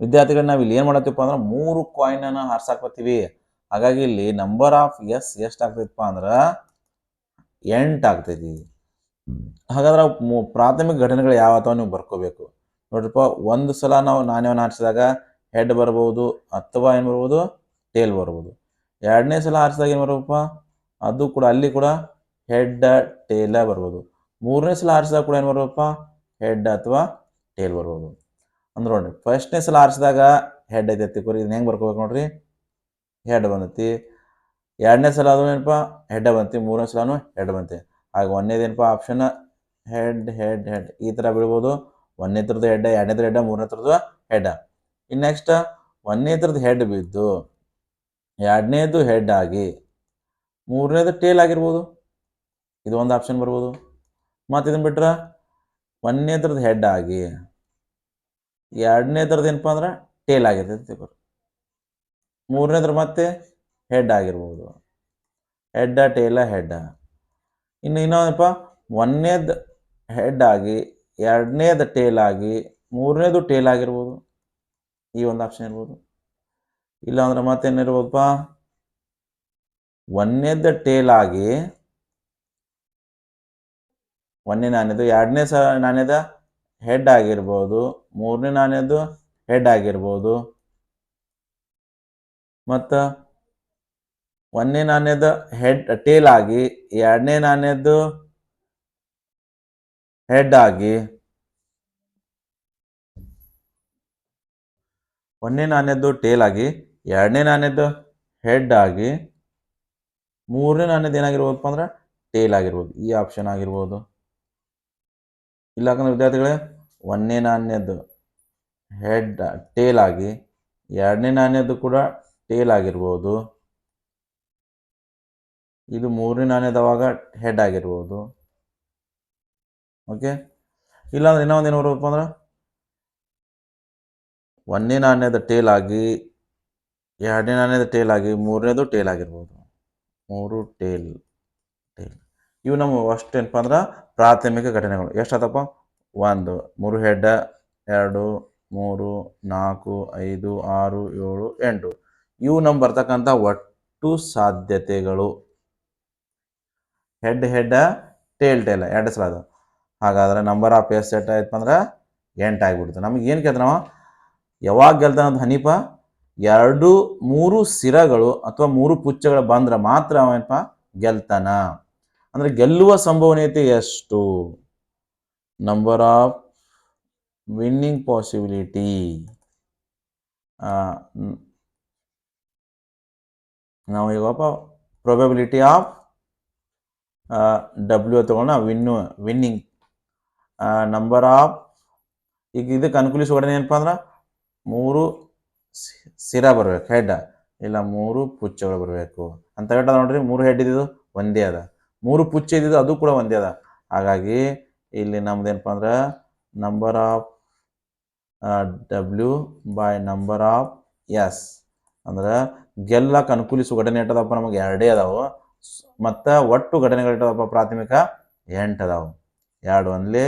ವಿದ್ಯಾರ್ಥಿಗಳು ನಾವು ಇಲ್ಲಿ ಏನು ಮಾಡತ್ತೀವಪ್ಪ ಅಂದ್ರೆ ಮೂರು ಕಾಯಿನ್ ಅನ್ನ ಹಾರ್ಸಾಕತ್ತೀವಿ ಹಾಗಾಗಿ ಇಲ್ಲಿ ನಂಬರ್ ಆಫ್ ಎಸ್ ಎಷ್ಟು ಆಗ್ತೈತಪ್ಪ ಅಂದ್ರೆ ಎಂಟು ಆಗ್ತೈತಿ. ಹಾಗಾದ್ರೆ ಪ್ರಾಥಮಿಕ ಘಟನೆಗಳು ಯಾವ ಅಥವಾ ನೀವು ಬರ್ಕೋಬೇಕು. ನೋಡ್ರಿಪ್ಪ, ಒಂದು ಸಲ ನಾವು ನಾಣ್ಯವನ್ನು ಹಾರಿಸಿದಾಗ ಹೆಡ್ ಬರ್ಬೋದು, ಅಥವಾ ಏನು ಬರ್ಬೋದು? ಟೇಲ್ ಬರ್ಬೋದು ಎರಡನೇ ಸಲ ಹಾರಿಸಿದಾಗ ಏನು ಬರ್ಬೇಕಪ್ಪ ಅದು ಕೂಡ, ಅಲ್ಲಿ ಕೂಡ ಹೆಡ್ ಟೇಲ ಬರ್ಬೋದು ಮೂರನೇ ಸಲ ಹಾರಿಸಿದಾಗ ಕೂಡ ಏನು ಬರ್ಬೇಕಪ್ಪ ಹೆಡ್ ಅಥವಾ ಟೇಲ್ ಬರ್ಬೋದು ಅಂದ್ರೆ ನೋಡ್ರಿ ಫಸ್ಟ್ನೇ ಸಲ ಹಾರಿಸಿದಾಗ ಹೆಡ್ ಐತೆ ಕೊರಿ, ಇದನ್ನ ಹೆಂಗೆ ಬರ್ಕೋಬೇಕು ನೋಡ್ರಿ? ಹೆಡ್ ಬಂದೈತಿ. ಎರಡನೇ ಸಲ ಅದು ಏನಪ್ಪ? ಹೆಡ್ ಬಂತಿ ಮೂರನೇ ಸಲನು ಹೆಡ್ ಬಂತಿ. ಹಾಗೆ ಒಂದೇದು ಏನಪ್ಪ? ಆಪ್ಷನ್ ಹೆಡ್ ಹೆಡ್ ಹೆಡ್ ಈ ಥರ ಬೀಳ್ಬೋದು ಒಂದನೇ ಥರದ ಹೆಡ್ ಎರಡನೇ ಥರ ಹೆಡ್ ಮೂರನೇ ಥರದ ಹೆಡ್ ಇನ್ನು ನೆಕ್ಸ್ಟ್ ಒಂದನೇ ಥರದ ಹೆಡ್ ಬಿದ್ದು ಎರಡನೇದು ಹೆಡ್ ಆಗಿ, ಮೂರನೇದು ಟೇಲ್ ಆಗಿರ್ಬೋದು. ಇದು ಒಂದು ಆಪ್ಷನ್ ಬರ್ಬೋದು. ಮತ್ತು ಇದನ್ನು ಬಿಟ್ರೆ ಒಂದನೇ ಥರದ್ದು ಹೆಡ್ ಆಗಿ ಎರಡನೇ ಥರದ್ದು ಏನಪ್ಪ ಅಂದ್ರೆ ಟೇಲ್ ಆಗಿರ್ತೈತಿ ತಿಳ್ಕೊರಿ. ಮೂರನೇದ್ರ ಮತ್ತೆ ಹೆಡ್ ಆಗಿರ್ಬೋದು. ಹೆಡ್ಡ ಟೇಲ ಹೆಡ್ಡ ಇನ್ನು ಇನ್ನೊಂದಪ್ಪ, ಒಂದನೇದು ಹೆಡ್ ಆಗಿ, ಎರಡನೇದು ಟೇಲ್ ಆಗಿ, ಮೂರನೇದು ಟೇಲ್ ಆಗಿರ್ಬೋದು. ಈ ಒಂದು ಆಪ್ಷನ್ ಇರ್ಬೋದು. ಇಲ್ಲ ಅಂದ್ರೆ ಮತ್ತೇನಿರ್ಬೋದಪ್ಪ ಒಂದನೇದು ಟೇಲ್ ಆಗಿ, ಒಂದನೇ ನಾಣ್ಯದು ಎರಡನೇ ಸ ನಾಣ್ಯದ ಹೆಡ್ ಆಗಿರ್ಬೋದು, ಮೂರನೇ ನಾಣ್ಯದ್ದು ಹೆಡ್ ಆಗಿರ್ಬೋದು. ಮತ್ತು ಒಂದನೇ ನಾಣ್ಯದ ಹೆಡ್ ಟೇಲ್ ಆಗಿ, ಎರಡನೇ ನಾಣ್ಯದ್ದು ಹೆಡ್ ಆಗಿ, ಒಂದನೇ ನಾಣ್ಯದ್ದು ಟೇಲ್ ಆಗಿ ಎರಡನೇ ನಾಣ್ಯದ್ದು ಹೆಡ್ ಆಗಿ, ಮೂರನೇ ನಾಣ್ಯದ ಏನಾಗಿರ್ಬೋದಪ್ಪ ಅಂದ್ರೆ ಟೇಲ್ ಆಗಿರ್ಬೋದು. ಈ ಆಪ್ಷನ್ ಆಗಿರ್ಬೋದು. ಇಲ್ಲಾಕಂದ್ರೆ ವಿದ್ಯಾರ್ಥಿಗಳೇ, ಒಂದನೇ ನಾಣ್ಯದ್ದು ಹೆಡ್ ಟೇಲ್ ಆಗಿ, ಎರಡನೇ ನಾಣ್ಯದ್ದು ಕೂಡ ಟೇಲ್ ಆಗಿರ್ಬೋದು. ಇದು ಮೂರನೇ ನಾಣ್ಯದವಾಗ ಹೆಡ್ ಆಗಿರ್ಬೋದು. ಓಕೆ ಇಲ್ಲಾಂದ್ರೆ ಇನ್ನೊಂದು ಏನು ಬರ್ಬೇಕಪ್ಪ ಅಂದ್ರೆ, ಒಂದನೇ ನಾಣ್ಯದ ಟೇಲ್ ಆಗಿ ಎರಡನೇ ನಾಣ್ಯದ ಟೇಲ್ ಆಗಿ ಮೂರನೇದು ಟೇಲ್ ಆಗಿರ್ಬೋದು. ಮೂರು ಟೇಲ್ ಟೇಲ್ ಇವು ನಮ್ಮ ಅಷ್ಟು ಏನಪ್ಪ ಅಂದ್ರೆ ಪ್ರಾಥಮಿಕ ಘಟನೆಗಳು. ಎಷ್ಟಾದಪ್ಪ ಒಂದು, ಮೂರು ಹೆಡ್ ಎರಡು, ಮೂರು, ನಾಲ್ಕು, ಐದು, ಆರು, ಏಳು, ಎಂಟು. ಇವು ನಮ್ಮ ಬರ್ತಕ್ಕಂಥ ಒಟ್ಟು ಸಾಧ್ಯತೆಗಳು. ಹೆಡ್ ಹೆಡ್ ಟೇಲ್ ಟೇಲ್ ಎರಡು ಸಲ ಅದು. ಹಾಗಾದ್ರೆ ನಂಬರ್ ಆಫ್ ಎಸ್ ಸೆಟ್ ಆಯ್ತು ಅಂದ್ರೆ ಎಂಟು ಆಗಿಬಿಡ್ತು. ನಮಗೆ ಏನು ಕೇಳ್ತಾನವ? ನಾವು ಯಾವಾಗ ಗೆಲ್ತಾನ ಅಂತ ಹನೀಪ? ಎರಡು, ಮೂರು ಸಿರಗಳು ಅಥವಾ ಮೂರು ಪುಚ್ಚಗಳು ಬಂದ್ರೆ ಮಾತ್ರ ಅವನಪ್ಪ? ಗೆಲ್ತಾನ. ಅಂದ್ರೆ ಗೆಲ್ಲುವ ಸಂಭವನೀಯತೆ ಎಷ್ಟು? ನಂಬರ್ ಆಫ್ ವಿನ್ನಿಂಗ್ ಪಾಸಿಬಿಲಿಟಿ ನಾವು ಈಗಪ್ಪ ಪ್ರೊಬೆಬಿಲಿಟಿ ಆಫ್ ಡಬ್ಲ್ಯೂ ತಗೊಂಡ ವಿನ್ನು ವಿನ್ನಿಂಗ್ ನಂಬರ್ ಆಫ್ ಈಗ ಇದಕ್ಕೆ ಅನುಕೂಲಿಸುವ ಏನಪ್ಪ ಅಂದ್ರೆ, ಮೂರು ಸಿರ ಬರ್ಬೇಕು ಹೆಡ್ ಇಲ್ಲ, ಮೂರು ಪುಚ್ಚಗಳು ಬರಬೇಕು. ಅಂತ ಹೇಳ್ತಾ ನೋಡ್ರಿ, ಮೂರು ಹೆಡ್ ಇದ್ದಿದ್ದು ಒಂದೇ ಅದ. ಮೂರು ಪುಚ್ಚ ಇದ್ದಿದ್ದು ಅದು ಕೂಡ ಒಂದೇ ಅದ. ಹಾಗಾಗಿ ಇಲ್ಲಿ ನಮ್ದು ಏನಪ್ಪ ಅಂದ್ರೆ number of W by number of S ಅಂದ್ರೆ ಗೆಲ್ಲಕ್ಕೆ ಅನುಕೂಲಿಸುವ ಘಟನೆ ಇಟ್ಟದಪ್ಪ ನಮಗೆ ಎರಡೇ ಅದಾವು. ಮತ್ತು ಒಟ್ಟು ಘಟನೆಗಳು ಇಟ್ಟದಪ್ಪ ಪ್ರಾಥಮಿಕ ಎಂಟು ಅದಾವು. ಎರಡು ಒಂದ್ಲೆ,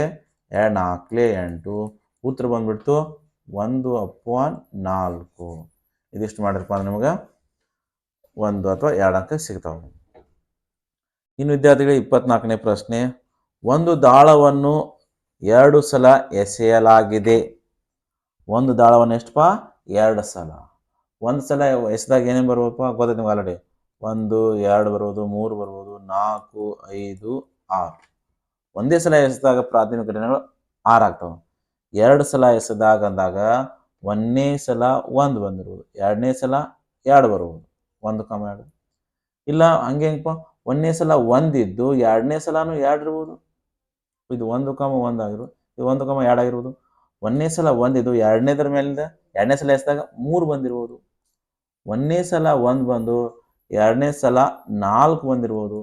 ಎರಡು ನಾಲ್ಕಲೆ ಎಂಟು. ಉತ್ತರ ಬಂದ್ಬಿಡ್ತು ಒಂದು ಅಪ್ವಾನ್ ನಾಲ್ಕು. ಇದಿಷ್ಟು ಮಾಡಿರಪ್ಪ ಅಂದ್ರೆ ನಿಮಗೆ ಒಂದು ಅಥವಾ ಎರಡು ಅಂಕ ಸಿಗ್ತಾವೆ. ಇನ್ನು ವಿದ್ಯಾರ್ಥಿಗಳಿಗೆ ಇಪ್ಪತ್ನಾಲ್ಕನೇ ಪ್ರಶ್ನೆ, ಒಂದು ದಾಳವನ್ನು ಎರಡು ಸಲ ಎಸೆಯಲಾಗಿದೆ. ಒಂದು ದಾಳವನ್ನು ಎಷ್ಟಪ್ಪ? ಎರಡು ಸಲ. ಒಂದು ಸಲ ಎಸೆದಾಗ ಏನೇನು ಬರ್ಬೋದಪ್ಪ ಗೊತ್ತೈತೆ ನಿಮ್ಗೆ ಆಲ್ರೆಡಿ ಒಂದು, ಎರಡು ಬರ್ಬೋದು ಮೂರು ಬರ್ಬೋದು ನಾಲ್ಕು, ಐದು, ಆರು. ಒಂದೇ ಸಲ ಎಸೆದಾಗ ಪ್ರಾಥಮಿಕ ಘಟನೆಗಳು ಆರು ಆಗ್ತಾವೆ. ಎರಡು ಸಲ ಎಸೆದಾಗ ಅಂದಾಗ ಒಂದನೇ ಸಲ ಒಂದು ಬಂದಿರ್ಬೋದು ಎರಡನೇ ಸಲ ಎರಡು ಬರ್ಬೋದು ಒಂದು ಕಮ ಎರಡು. ಇಲ್ಲ, ಹಂಗೆ ಹೆಂಗಪ್ಪ? ಒಂದನೇ ಸಲ ಒಂದಿದ್ದು ಎರಡನೇ ಸಲಾನು ಎರಡು ಇರ್ಬೋದು ಇದು ಒಂದು ಕಮ ಒಂದಾಗಿರ್ಬೋದು ಇದು ಒಂದು ಕಮ ಎರಡು ಆಗಿರ್ಬೋದು ಒಂದನೇ ಸಲ ಒಂದಿದ್ದು ಎರಡನೇದ್ರ ಮೇಲಿಂದ ಎರಡನೇ ಸಲ ಎಸೆದಾಗ ಮೂರು ಬಂದಿರ್ಬೋದು ಒಂದನೇ ಸಲ ಒಂದು ಬಂದು ಎರಡನೇ ಸಲ ನಾಲ್ಕು ಬಂದಿರ್ಬೋದು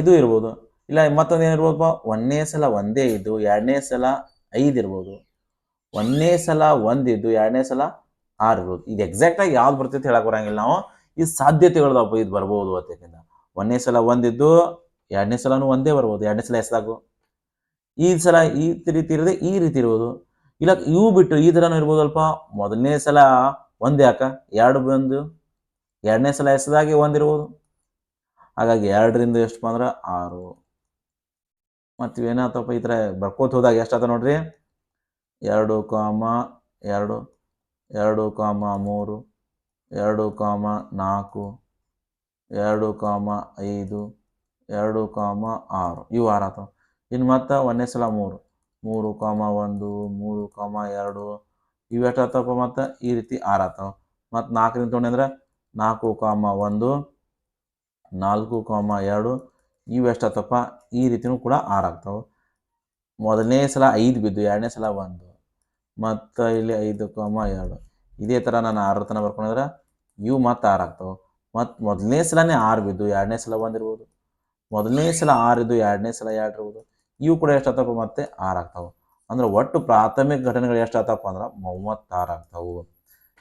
ಇದು ಇರ್ಬೋದು. ಇಲ್ಲ, ಮತ್ತೊಂದು ಏನಿರ್ಬೋದಪ್ಪ ಒಂದನೇ ಸಲ ಒಂದೇ ಇದ್ದು ಎರಡನೇ ಸಲ ಐದು ಇರ್ಬೋದು. ಒಂದನೇ ಸಲ ಒಂದಿದ್ದು ಎರಡನೇ ಸಲ ಆರು ಇರ್ಬೋದು. ಇದು ಎಕ್ಸಾಕ್ಟಾಗಿ ಯಾವ್ದು ಬರ್ತೈತೆ ಹೇಳಕ್ ಬರಂಗಿಲ್ಲ ನಾವು. ಈ ಸಾಧ್ಯತೆಗಳದಪ್ಪ ಇದು ಬರ್ಬೋದು ಅದಕ್ಕಿಂತ ಒಂದನೇ ಸಲ ಒಂದಿದ್ದು ಎರಡನೇ ಸಲನೂ ಒಂದೇ ಬರ್ಬೋದು. ಎರಡನೇ ಸಲ ಎಸ್ದಾಗು ಈ ಸಲ ಈ ರೀತಿ ಇರದೆ ಈ ರೀತಿ ಇರ್ಬೋದು. ಇಲ್ಲ ಇವು ಬಿಟ್ಟು ಈ ಥರನೂ ಇರ್ಬೋದಲ್ಪ. ಮೊದಲನೇ ಸಲ ಒಂದು ಯಾಕ ಎರಡು ಬಂದು ಎರಡನೇ ಸಲ ಎಸ್ದಾಗೆ ಒಂದಿರ್ಬೋದು ಹಾಗಾಗಿ ಎರಡರಿಂದ ಎಷ್ಟು ಬಂದ್ರೆ ಆರು. ಮತ್ತು ಏನಾತಪ್ಪ ಈ ಥರ ಬರ್ಕೋತ ಹೋದಾಗ ಎಷ್ಟಾತ ನೋಡ್ರಿ? ಎರಡು ಕಾಮ ಎರಡು ಎರಡು ಕಾಮ ಮೂರು, ಎರಡು ಕಾಮ ನಾಲ್ಕು, ಎರಡು ಕಾಮ ಐದು, ಎರಡು ಕಾಮ ಆರು. ಇವು ಆರು ಆತವ. ಇನ್ನು ಮತ್ತೆ ಒಂದನೇ ಸಲ ಮೂರು. ಮೂರು ಕಾಮ ಒಂದು, ಮೂರು ಕಾಮ ಎರಡು ಇವೆಷ್ಟಾತಪ್ಪ ಮತ್ತು ಈ ರೀತಿ ಆರು ಆತವ. ಮತ್ತು ನಾಲ್ಕರಿಂದ ತೊಗೊಂಡೆ ಅಂದ್ರೆ ನಾಲ್ಕು ಕಾಮ ಒಂದು, ನಾಲ್ಕು ಕಾಮ ಎರಡು ಇವು ಎಷ್ಟಾತಪ್ಪ ಈ ರೀತಿಯೂ ಕೂಡ ಆರು ಆಗ್ತಾವೆ. ಮೊದಲನೇ ಸಲ ಐದು ಬಿದ್ದು ಎರಡನೇ ಸಲ ಒಂದು, ಮತ್ತು ಇಲ್ಲಿ ಐದು ಕಾಮ ಎರಡು. ಇದೇ ಥರ ನಾನು ಆರು ತನಕ ಬರ್ಕೊಂಡ್ರೆ ಇವು ಮತ್ತೆ ಆರು ಆಗ್ತಾವೆ. ಮತ್ತು ಮೊದಲನೇ ಸಲನೇ ಆರು ಬಿದ್ದು ಎರಡನೇ ಸಲ ಒಂದಿರ್ಬೋದು ಮೊದಲನೇ ಸಲ ಆರು ಇದ್ದು ಎರಡನೇ ಸಲ ಎರಡು ಇರ್ಬೋದು. ಇವು ಕೂಡ ಎಷ್ಟಾತಪ್ಪ ಮತ್ತೆ ಆರು ಆಗ್ತಾವೆ. ಅಂದ್ರೆ ಒಟ್ಟು ಪ್ರಾಥಮಿಕ ಘಟನೆಗಳು ಎಷ್ಟಾಗ್ತಪ್ಪ ಅಂದ್ರೆ ಮೂವತ್ತಾರು ಆಗ್ತಾವೆ.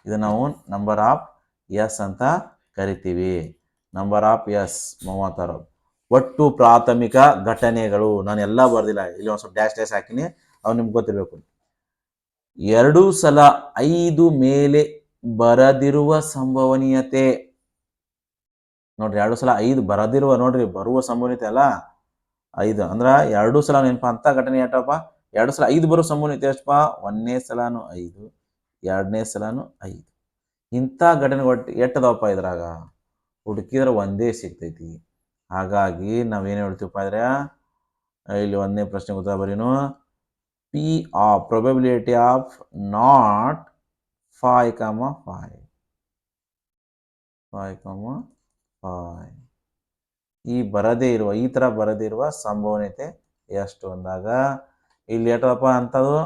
ಇದು ನಾವು ನಂಬರ್ ಆಫ್ ಎಸ್ ಅಂತ ಕರಿತೀವಿ. ನಂಬರ್ ಆಫ್ ಎಸ್ ಮೂವತ್ತಾರು. ಒಟ್ಟು ಪ್ರಾಥಮಿಕ ಘಟನೆಗಳು. ನಾನು ಎಲ್ಲ ಬರ್ದಿಲ್ಲ. ಇಲ್ಲಿ ಒಂದು ಸ್ವಲ್ಪ ಡ್ಯಾಶ್ ಡ್ಯಾಶ್ ಹಾಕಿನಿ. ಅವು ನಿಮ್ಗೆ ಗೊತ್ತಿರಬೇಕು. ಎರಡು ಸಲ ಐದು ಮೇಲೆ ಬರದಿರುವ ಸಂಭವನೀಯತೆ. ನೋಡ್ರಿ, ಎರಡು ಸಲ ಐದು ಬರದಿರುವ ನೋಡ್ರಿ, ಬರುವ ಸಂಭವನೀಯತೆ ಅಲ್ಲ? ಐದು. ಅಂದ್ರೆ ಎರಡು ಸಲ ನೆನಪ ಅಂತ ಘಟನೆ ಏಟಪ್ಪ ಎರಡು ಸಲ ಐದು ಬರುವ ಸಂಭವನೀಯತೆ ಎಷ್ಟಪ್ಪ? ಒಂದನೇ ಸಲನು ಐದು, ಎರಡನೇ ಸಲನು ಐದು. ಇಂಥ ಘಟನೆ ಒಟ್ಟು ಎಟ್ಟದವಪ್ಪ ಇದ್ರಾಗ? ಹುಡುಕಿದ್ರೆ ಒಂದೇ ಸಿಗ್ತೈತಿ. ಹಾಗಾಗಿ ನಾವೇನು ಹೇಳ್ತೀವಪ್ಪ ಅಂದ್ರೆ ಇಲ್ಲಿ ಒಂದನೇ ಪ್ರಶ್ನೆ ಉತ್ತರ ಬರೀನು P of probability of not five comma five five comma five ಈ ಬರದೇ ಇರುವ, ಈ ಥರ ಬರದೇ ಇರುವ ಸಂಭವನೀಯತೆ ಎಷ್ಟು ಅಂದಾಗ, ಇಲ್ಲಿ ಎಷ್ಟಪ್ಪ ಅಂತದು,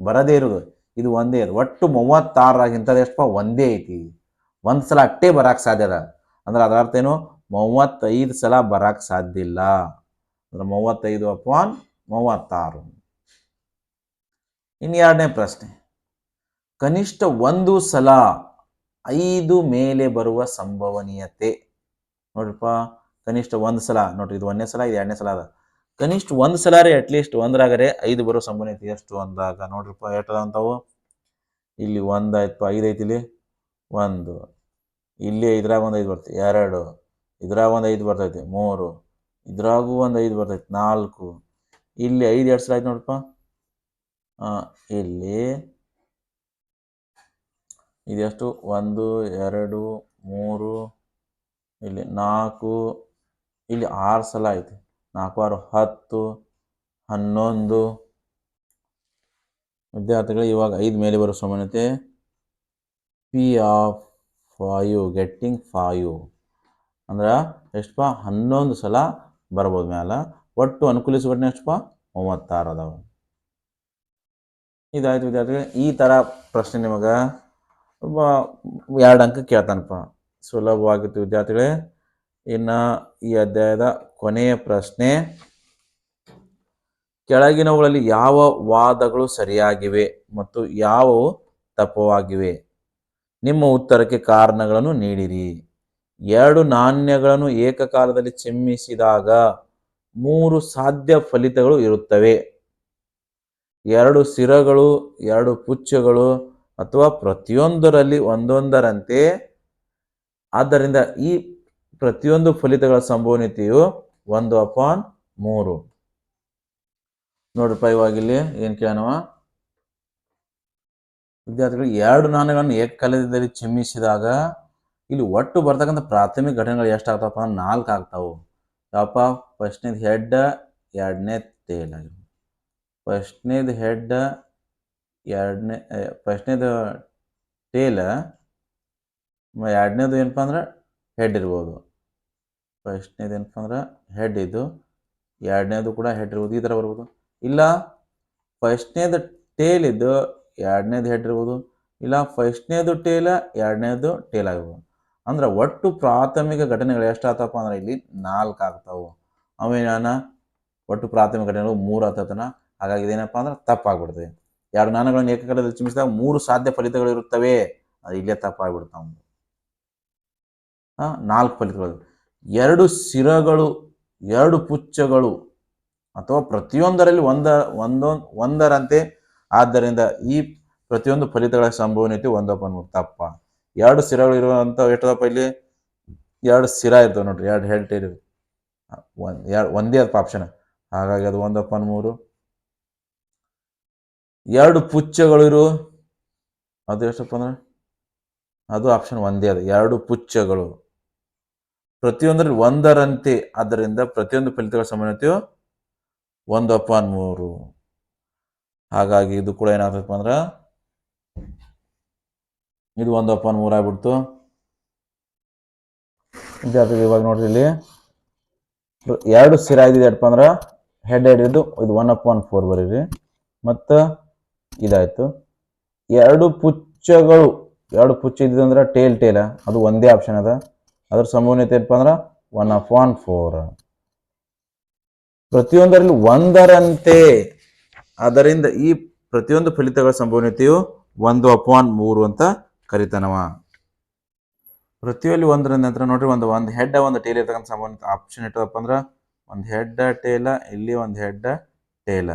ಬರದೇ ಇರೋದು, ಇದು ಒಂದೇ ಇರೋದು. ಒಟ್ಟು ಮೂವತ್ತಾರಾಗಿಂಥದ್ದು ಎಷ್ಟಪ್ಪ ಒಂದೇ ಐತಿ. ಒಂದು ಸಲ ಅಟ್ಟೆ ಸಾಧ್ಯ ಅದ. ಅಂದ್ರೆ ಅದರ ಅರ್ಥ ಏನು? ಮೂವತ್ತೈದು ಸಲ ಬರಕ್ಕೆ ಸಾಧ್ಯ ಇಲ್ಲ. ಅಂದ್ರೆ ಮೂವತ್ತೈದು ಅಪಾನ್ ಮೂವತ್ತಾರು. ಇನ್ನು ಎರಡನೇ ಪ್ರಶ್ನೆ. ಕನಿಷ್ಠ ಒಂದು ಸಲ ಐದು ಮೇಲೆ ಬರುವ ಸಂಭವನೀಯತೆ. ನೋಡ್ರಪ್ಪ, ಕನಿಷ್ಠ ಒಂದು ಸಲ. ನೋಡ್ರಿ, ಇದು ಒಂದನೇ ಸಲ, ಇದು ಎರಡನೇ ಸಲ ಅದ. ಕನಿಷ್ಠ ಒಂದು ಸಲ ರೀ ಅಟ್ಲೀಸ್ಟ್ ಒಂದ್ರಾಗರೆ ಐದು ಬರೋ ಸಂಭವನೀಯತೆ ಎಷ್ಟು ಅಂದಾಗ, ನೋಡ್ರಪ್ಪ, ಎಷ್ಟು ಅಂತಾವು? ಇಲ್ಲಿ ಒಂದು ಆಯ್ತಪ್ಪ, ಐದು ಐತಿ ಇಲ್ಲಿ ಒಂದು. ಇಲ್ಲಿ ಇದ್ರಾಗ ಒಂದು ಐದು ಬರ್ತೀವಿ ಎರಡು. ಇದ್ರಾಗ ಒಂದು ಐದು ಬರ್ತೈತಿ, ಮೂರು. ಇದ್ರಾಗೂ ಒಂದು ಐದು ಬರ್ತೈತಿ, ನಾಲ್ಕು. ಇಲ್ಲಿ ಐದು ಎರಡು ಸಲ ಆಯ್ತು ನೋಡಪ್ಪ ಇಲ್ಲಿ ಇದೆಷ್ಟು ಒಂದು, ಎರಡು, ಮೂರು, ಇಲ್ಲಿ ನಾಲ್ಕು. ಇಲ್ಲಿ ಆರು ಸಲ ಆಯ್ತು. ನಾಲ್ಕು, ಆರು, ಹತ್ತು, ಹನ್ನೊಂದು. ವಿದ್ಯಾರ್ಥಿಗಳು ಇವಾಗ ಐದು ಮೇಲೆ ಬರೋ ಸಮಾನತೆ P of five getting five ಅಂದ್ರೆ ಎಷ್ಟಪ್ಪ? ಹನ್ನೊಂದು ಸಲ ಬರ್ಬೋದು ಮ್ಯಾಲ. ಒಟ್ಟು ಅನುಕೂಲಿಸುವ ಘಟನೆ ಎಷ್ಟಪ್ಪ? ಮೂವತ್ತಾರು ಅದಾವೆ. ಇದಾಯ್ತು ವಿದ್ಯಾರ್ಥಿಗಳು, ಈ ಥರ ಪ್ರಶ್ನೆ ನಿಮಗೆ ಎರಡು ಅಂಕ ಕೇಳ್ತಾನಪ್ಪ. ಸುಲಭವಾಗಿತ್ತು ವಿದ್ಯಾರ್ಥಿಗಳೇ. ಇನ್ನು ಈ ಅಧ್ಯಾಯದ ಕೊನೆಯ ಪ್ರಶ್ನೆ. ಕೆಳಗಿನವುಗಳಲ್ಲಿ ಯಾವ ವಾದಗಳು ಸರಿಯಾಗಿವೆ ಮತ್ತು ಯಾವುವು ತಪ್ಪವಾಗಿವೆ? ನಿಮ್ಮ ಉತ್ತರಕ್ಕೆ ಕಾರಣಗಳನ್ನು ನೀಡಿರಿ. ಎರಡು ನಾಣ್ಯಗಳನ್ನು ಏಕಕಾಲದಲ್ಲಿ ಚಿಮ್ಮಿಸಿದಾಗ ಮೂರು ಸಾಧ್ಯ ಫಲಿತಗಳು ಇರುತ್ತವೆ. ಎರಡು ಸಿರಗಳು, ಎರಡು ಪುಚ್ಚಗಳು ಅಥವಾ ಪ್ರತಿಯೊಂದರಲ್ಲಿ ಒಂದೊಂದರಂತೆ. ಆದ್ದರಿಂದ ಈ ಪ್ರತಿಯೊಂದು ಫಲಿತಗಳ ಸಂಭವನೀಯತೆಯು ಒಂದು ಅಪಾನ್ ಮೂರು. ನೋಡ್ರಪ್ಪ ಇವಾಗ ಇಲ್ಲಿ ಏನು ಕೇಳೋಣವ? ವಿದ್ಯಾರ್ಥಿಗಳು ಎರಡು ನಾಣ್ಯಗಳನ್ನು ಏಕಕಾಲದಲ್ಲಿ ಚಿಮ್ಮಿಸಿದಾಗ ಇಲ್ಲಿ ಒಟ್ಟು ಬರ್ತಕ್ಕಂಥ ಪ್ರಾಥಮಿಕ ಘಟನೆಗಳು ಎಷ್ಟು ಆಗ್ತಾವಪ್ಪ ಅಂದ್ರೆ ನಾಲ್ಕು ಆಗ್ತಾವು. ಯಾವಪ್ಪ? ಫಸ್ಟ್ನೇದು ಹೆಡ್ ಎರಡನೇ ಟೇಲ್ ಫಸ್ಟ್ನೇದು ಹೆಡ್ ಎರಡನೇ ಫಸ್ಟ್ನೇದು ಟೇಲ್ ಎರಡನೇದು ಏನಪ್ಪ ಅಂದ್ರೆ ಹೆಡ್ ಇರ್ಬೋದು. ಫಸ್ಟ್ನೇದು ಏನಪ್ಪ ಅಂದ್ರೆ ಹೆಡ್ ಇದು, ಎರಡನೇದು ಕೂಡ ಹೆಡ್ ಇರ್ಬೋದು. ಈ ಥರ ಬರ್ಬೋದು. ಇಲ್ಲ ಫಸ್ಟ್ನೇದು ಟೇಲ್ ಇದ್ದು ಎರಡನೇದು ಹೆಡ್ ಇರ್ಬೋದು. ಇಲ್ಲ ಫಸ್ಟ್ನೇದು ಟೇಲ ಎರಡನೇದು ಟೇಲ್ ಆಗಿರ್ಬೋದು. ಅಂದ್ರೆ ಒಟ್ಟು ಪ್ರಾಥಮಿಕ ಘಟನೆಗಳು ಎಷ್ಟು ಆಗ್ತಪ್ಪ ಅಂದ್ರೆ ಇಲ್ಲಿ ನಾಲ್ಕು ಆಗ್ತಾವು. ಅವೇನ ಒಟ್ಟು ಪ್ರಾಥಮಿಕ ಘಟನೆಗಳು ಮೂರು ಆಗ್ತತನ? ಹಾಗಾಗಿ ಇದೇನಪ್ಪ ಅಂದ್ರೆ ತಪ್ಪಾಗ್ಬಿಡ್ತದೆ. ಎರಡು ನಾನುಗಳನ್ನು ಏಕಕಾಲದಲ್ಲಿ ಚಿಮ್ಮಿಸಿದಾಗ ಮೂರು ಸಾಧ್ಯ ಫಲಿತಗಳು ಇರುತ್ತವೆ. ಅದು ಇಲ್ಲೇ ತಪ್ಪಾಗ್ಬಿಡ್ತಾವ. ನಾಲ್ಕು ಫಲಿತಗಳು. ಎರಡು ಸಿರಗಳು ಎರಡು ಪುಚ್ಚಗಳು ಅಥವಾ ಪ್ರತಿಯೊಂದರಲ್ಲಿ ಒಂದ ಒಂದೊಂದು ಒಂದರಂತೆ. ಆದ್ದರಿಂದ ಈ ಪ್ರತಿಯೊಂದು ಫಲಿತಗಳ ಸಂಭವನೀಯತೆ ಒಂದಪ್ಪ ತಪ್ಪ. ಎರಡು ಸಿರಗಳು ಇರುವಂಥವು ಎಷ್ಟದಪ್ಪ ಇಲ್ಲಿ ಎರಡು ಸಿರ ಇರ್ತವೆ ನೋಡ್ರಿ, ಎರಡು ಹೆಲ್ಟ್ ಇರ್ತವೆ ಒಂದು, ಎರಡು, ಒಂದೇ ಅದಪ್ಪ ಆಪ್ಷನ್ ಹಾಗಾಗಿ ಅದು ಒಂದಪ್ಪ ಮೂರು. ಎರಡು ಪುಚ್ಚಗಳಿರು ಅದು ಎಷ್ಟಪ್ಪ ಅಂದ್ರೆ? ಅದು ಆಪ್ಷನ್ ಒಂದೇ ಅದು. ಎರಡು ಪುಚ್ಚಗಳು. ಪ್ರತಿಯೊಂದರಲ್ಲಿ ಒಂದರಂತೆ. ಅದರಿಂದ ಪ್ರತಿಯೊಂದು ಫಲಿತಗಳ ಸಮಾನತೆಯು ಒಂದು ಮೂರು. ಹಾಗಾಗಿ ಇದು ಕೂಡ ಏನಾಗ್ತದಪ್ಪ ಅಂದ್ರೆ ಇದು ಒಂದು ಅಪಾನ್ ಮೂರು ಆಗ್ಬಿಡ್ತು ವಿದ್ಯಾರ್ಥಿಗಳು ಇವಾಗ ನೋಡ್ರಿ ಇಲ್ಲಿ. ಎರಡು ಸಿರ ಇದಿದೆಪ್ಪ ಅಂದ್ರೆ ಹೆಡ್ ಹೆಡ್ ಇದು ಇದು ಒನ್ ಅಪ್ ಒನ್ ಫೋರ್ ಬರೀರಿ. ಮತ್ತು ಇದಾಯ್ತು. ಎರಡು ಪುಚ್ಚಗಳು, ಎರಡು ಪುಚ್ಚ ಇದ್ದಿದ್ದು ಅಂದ್ರೆ ಟೇಲ್ ಟೇಲ ಅದು ಒಂದೇ ಆಪ್ಷನ್ ಅದ. ಅದ್ರ ಸಂಭವನೀಯತೆ ಏನಪ್ಪ ಅಂದ್ರೆ ಒನ್ ಅಪ್ ಒನ್ ಫೋರ್ ಪ್ರತಿಯೊಂದರಲ್ಲಿ ಒಂದರಂತೆ. ಅದರಿಂದ ಈ ಪ್ರತಿಯೊಂದು ಫಲಿತಗಳ ಸಂಭವನೀಯತೆಯು ಒಂದು ಅಪಾನ್ ಮೂರು ಅಂತ ಕರಿತಾನವ ಪ್ರತಿಯೊಂದು ಒಂದರಿಂದ ನಂತರ ನೋಡ್ರಿ ಒಂದು ಒಂದು ಹೆಡ್ ಒಂದು ಟೇಲ್ ಇರ್ತಕ್ಕಂಥ ಸಂಬಂಧ ಆಪ್ಷನ್ ಇಟ್ಟದಪ್ಪ ಅಂದ್ರೆ ಒಂದು ಹೆಡ್ ಟೇಲ ಇಲ್ಲಿ ಒಂದು ಹೆಡ್ ಟೇಲ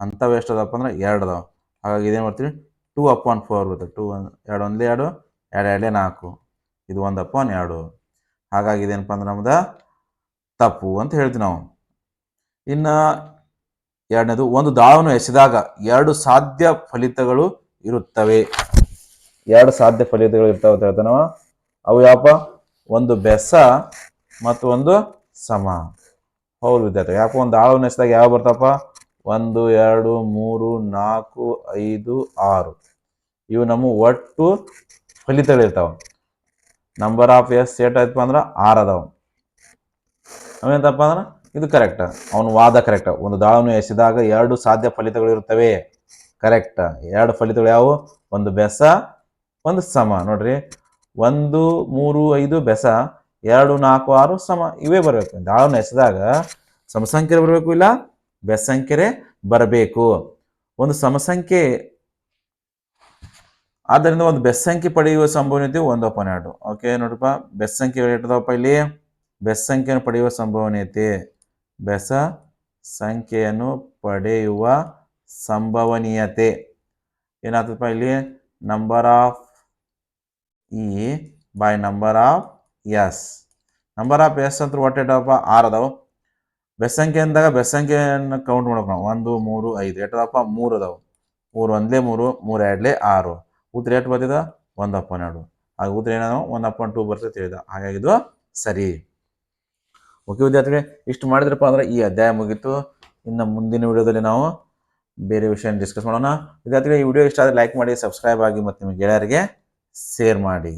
ಅಂಥವು ಎಷ್ಟು ಅದಪ್ಪ ಅಂದ್ರೆ ಎರಡು ಅದಾವ ಹಾಗಾಗಿ ಇದೇನು ಮಾಡ್ತೀವಿ? ಟೂ ಅಪ್ ಒನ್ ಫೋರ್ ಬರ್ತದೆ ಟೂ ಒಂದು, ಎರಡು ಒಂದೇ ಎರಡು ಎರಡು ಎರಡೇ ನಾಲ್ಕು. ಇದು ಒಂದು ಅಪ್ ಒನ್ ಎರಡು. ಹಾಗಾಗಿ ಇದೇನಪ್ಪ ಅಂದ್ರೆ ನಮ್ದು ತಪ್ಪು ಅಂತ ಹೇಳ್ತೀವಿ ನಾವು. ಇನ್ನು ಎರಡನೇದು, ಒಂದು ದಾಳವನ್ನು ಎಸೆದಾಗ ಎರಡು ಸಾಧ್ಯ ಫಲಿತಗಳು ಇರುತ್ತವೆ. ಎರಡು ಸಾಧ್ಯ ಫಲಿತಗಳು ಇರ್ತಾವ ಅಂತ ಹೇಳ್ತಾನವ. ಅವು ಯಾವಪ್ಪ? ಒಂದು ಬೆಸ ಮತ್ತು ಒಂದು ಸಮ. ಹೌದು ವಿದ್ಯಾರ್ಥಿ ಯಾಕೋ ಒಂದು ಆಳು ನೆಸ್ದಾಗ ಯಾವ ಬರ್ತಪ್ಪ ಒಂದು, ಎರಡು, ಮೂರು, ನಾಲ್ಕು, ಐದು, ಆರು. ಇವು ನಮ್ಮ ಒಟ್ಟು ಫಲಿತಗಳಿರ್ತಾವ ನಂಬರ್ ಆಫ್ ಎಸ್ ಸೇಟ್ ಆಯ್ತಪ್ಪ ಅಂದ್ರೆ ಆರು ಅದಾವ. ಅವೇಂತಪ್ಪ ಅಂದ್ರೆ? ಇದು ಕರೆಕ್ಟ್ ಅವನು ವಾದ ಕರೆಕ್ಟ್ ಒಂದು ದಾಳವನ್ನು ಎಸೆದಾಗ ಎರಡು ಸಾಧ್ಯ ಫಲಿತಗಳು ಇರುತ್ತವೆ. ಕರೆಕ್ಟ್ ಎರಡು ಫಲಿತಗಳು ಯಾವುವು ಒಂದು ಬೆಸ ಒಂದು ಸಮ. ನೋಡ್ರಿ, ಒಂದು, ಮೂರು, ಐದು, ಬೆಸ, ಎರಡು, ನಾಲ್ಕು, ಆರು, ಸಮ. ಇವೇ ಬರಬೇಕು. ದಾಳವನ್ನು ಎಸೆದಾಗ ಸಮಸಂಖ್ಯೆ ಬರಬೇಕು ಇಲ್ಲ ಬೆಸಂಖ್ಯೆ ಬರಬೇಕು. ಒಂದು ಸಮಸಂಖ್ಯೆ, ಆದ್ದರಿಂದ ಒಂದು ಬೆಸ್ಸಂಖ್ಯೆ ಪಡೆಯುವ ಸಂಭವನೀಯತೆ ಒಂದು ಅಪಾನ್ ಎರಡು ಓಕೆ, ನೋಡ್ರಪ್ಪ. ಬೆಸ್ಸಂಖ್ಯೆ ಎಷ್ಟದಪ್ಪ ಇಲ್ಲಿ? ಬೆಸ್ಸಂಖ್ಯೆಯನ್ನು ಪಡೆಯುವ ಸಂಭವನೀಯತೆ. ಬೆಸ ಸಂಖ್ಯೆಯನ್ನು ಪಡೆಯುವ ಸಂಭವನೀಯತೆ. ಏನಾಗ್ತದಪ್ಪ ಇಲ್ಲಿ? Number of E by number of S number of S ಅಂತ ಒಟ್ಟು ಎಷ್ಟಪ್ಪ ಆರು ಅದಾವೆ. ಬೆಸಂಖ್ಯೆ ಅಂದಾಗ ಬೆಸಂಖ್ಯೆಯನ್ನು ಕೌಂಟ್ ಮಾಡ್ಬೇಕು ನಾವು. ಒಂದು, ಮೂರು, ಐದು. ಎಷ್ಟದಪ್ಪ ಮೂರು ಅದಾವೆ. ಮೂರು ಒಂದೇ ಮೂರು ಮೂರು ಎರಡಲೇ ಆರು. ಉತ್ತರ ಎಷ್ಟು ಬರ್ತಿದ ಒಂದು ಅಪ್ಪನ್ ಎರಡು ಆಗ ಉತ್ತರ ಏನೋ ಒಂದು ಅಪ್ಪನ್ ಟೂ ಬರ್ತೈತೆ ತಿಳಿದ ಹಾಗಾಗಿ ಇದು ಸರಿ. ಓಕೆ ವಿದ್ಯಾರ್ಥಿಗಳೇ, ಇಷ್ಟು ಮಾಡಿದ್ರಪ್ಪ ಅಂದ್ರೆ ಈ ಅಧ್ಯಾಯ ಮುಗೀತು. ಇನ್ನು ಮುಂದಿನ ವಿಡಿಯೋದಲ್ಲಿ ನಾವು ಬೇರೆ ವಿಷಯ ಡಿಸ್ಕಸ್ ಮಾಡೋಣ. ವಿದ್ಯಾರ್ಥಿಗಳು, ಈ ವಿಡಿಯೋ ಇಷ್ಟ ಆದರೆ ಲೈಕ್ ಮಾಡಿ ಸಬ್ಸ್ಕ್ರೈಬ್ ಆಗಿ ಮತ್ತು ನಿಮ್ಮ ಗೆಳೆಯರಿಗೆ ಶೇರ್ ಮಾಡಿ.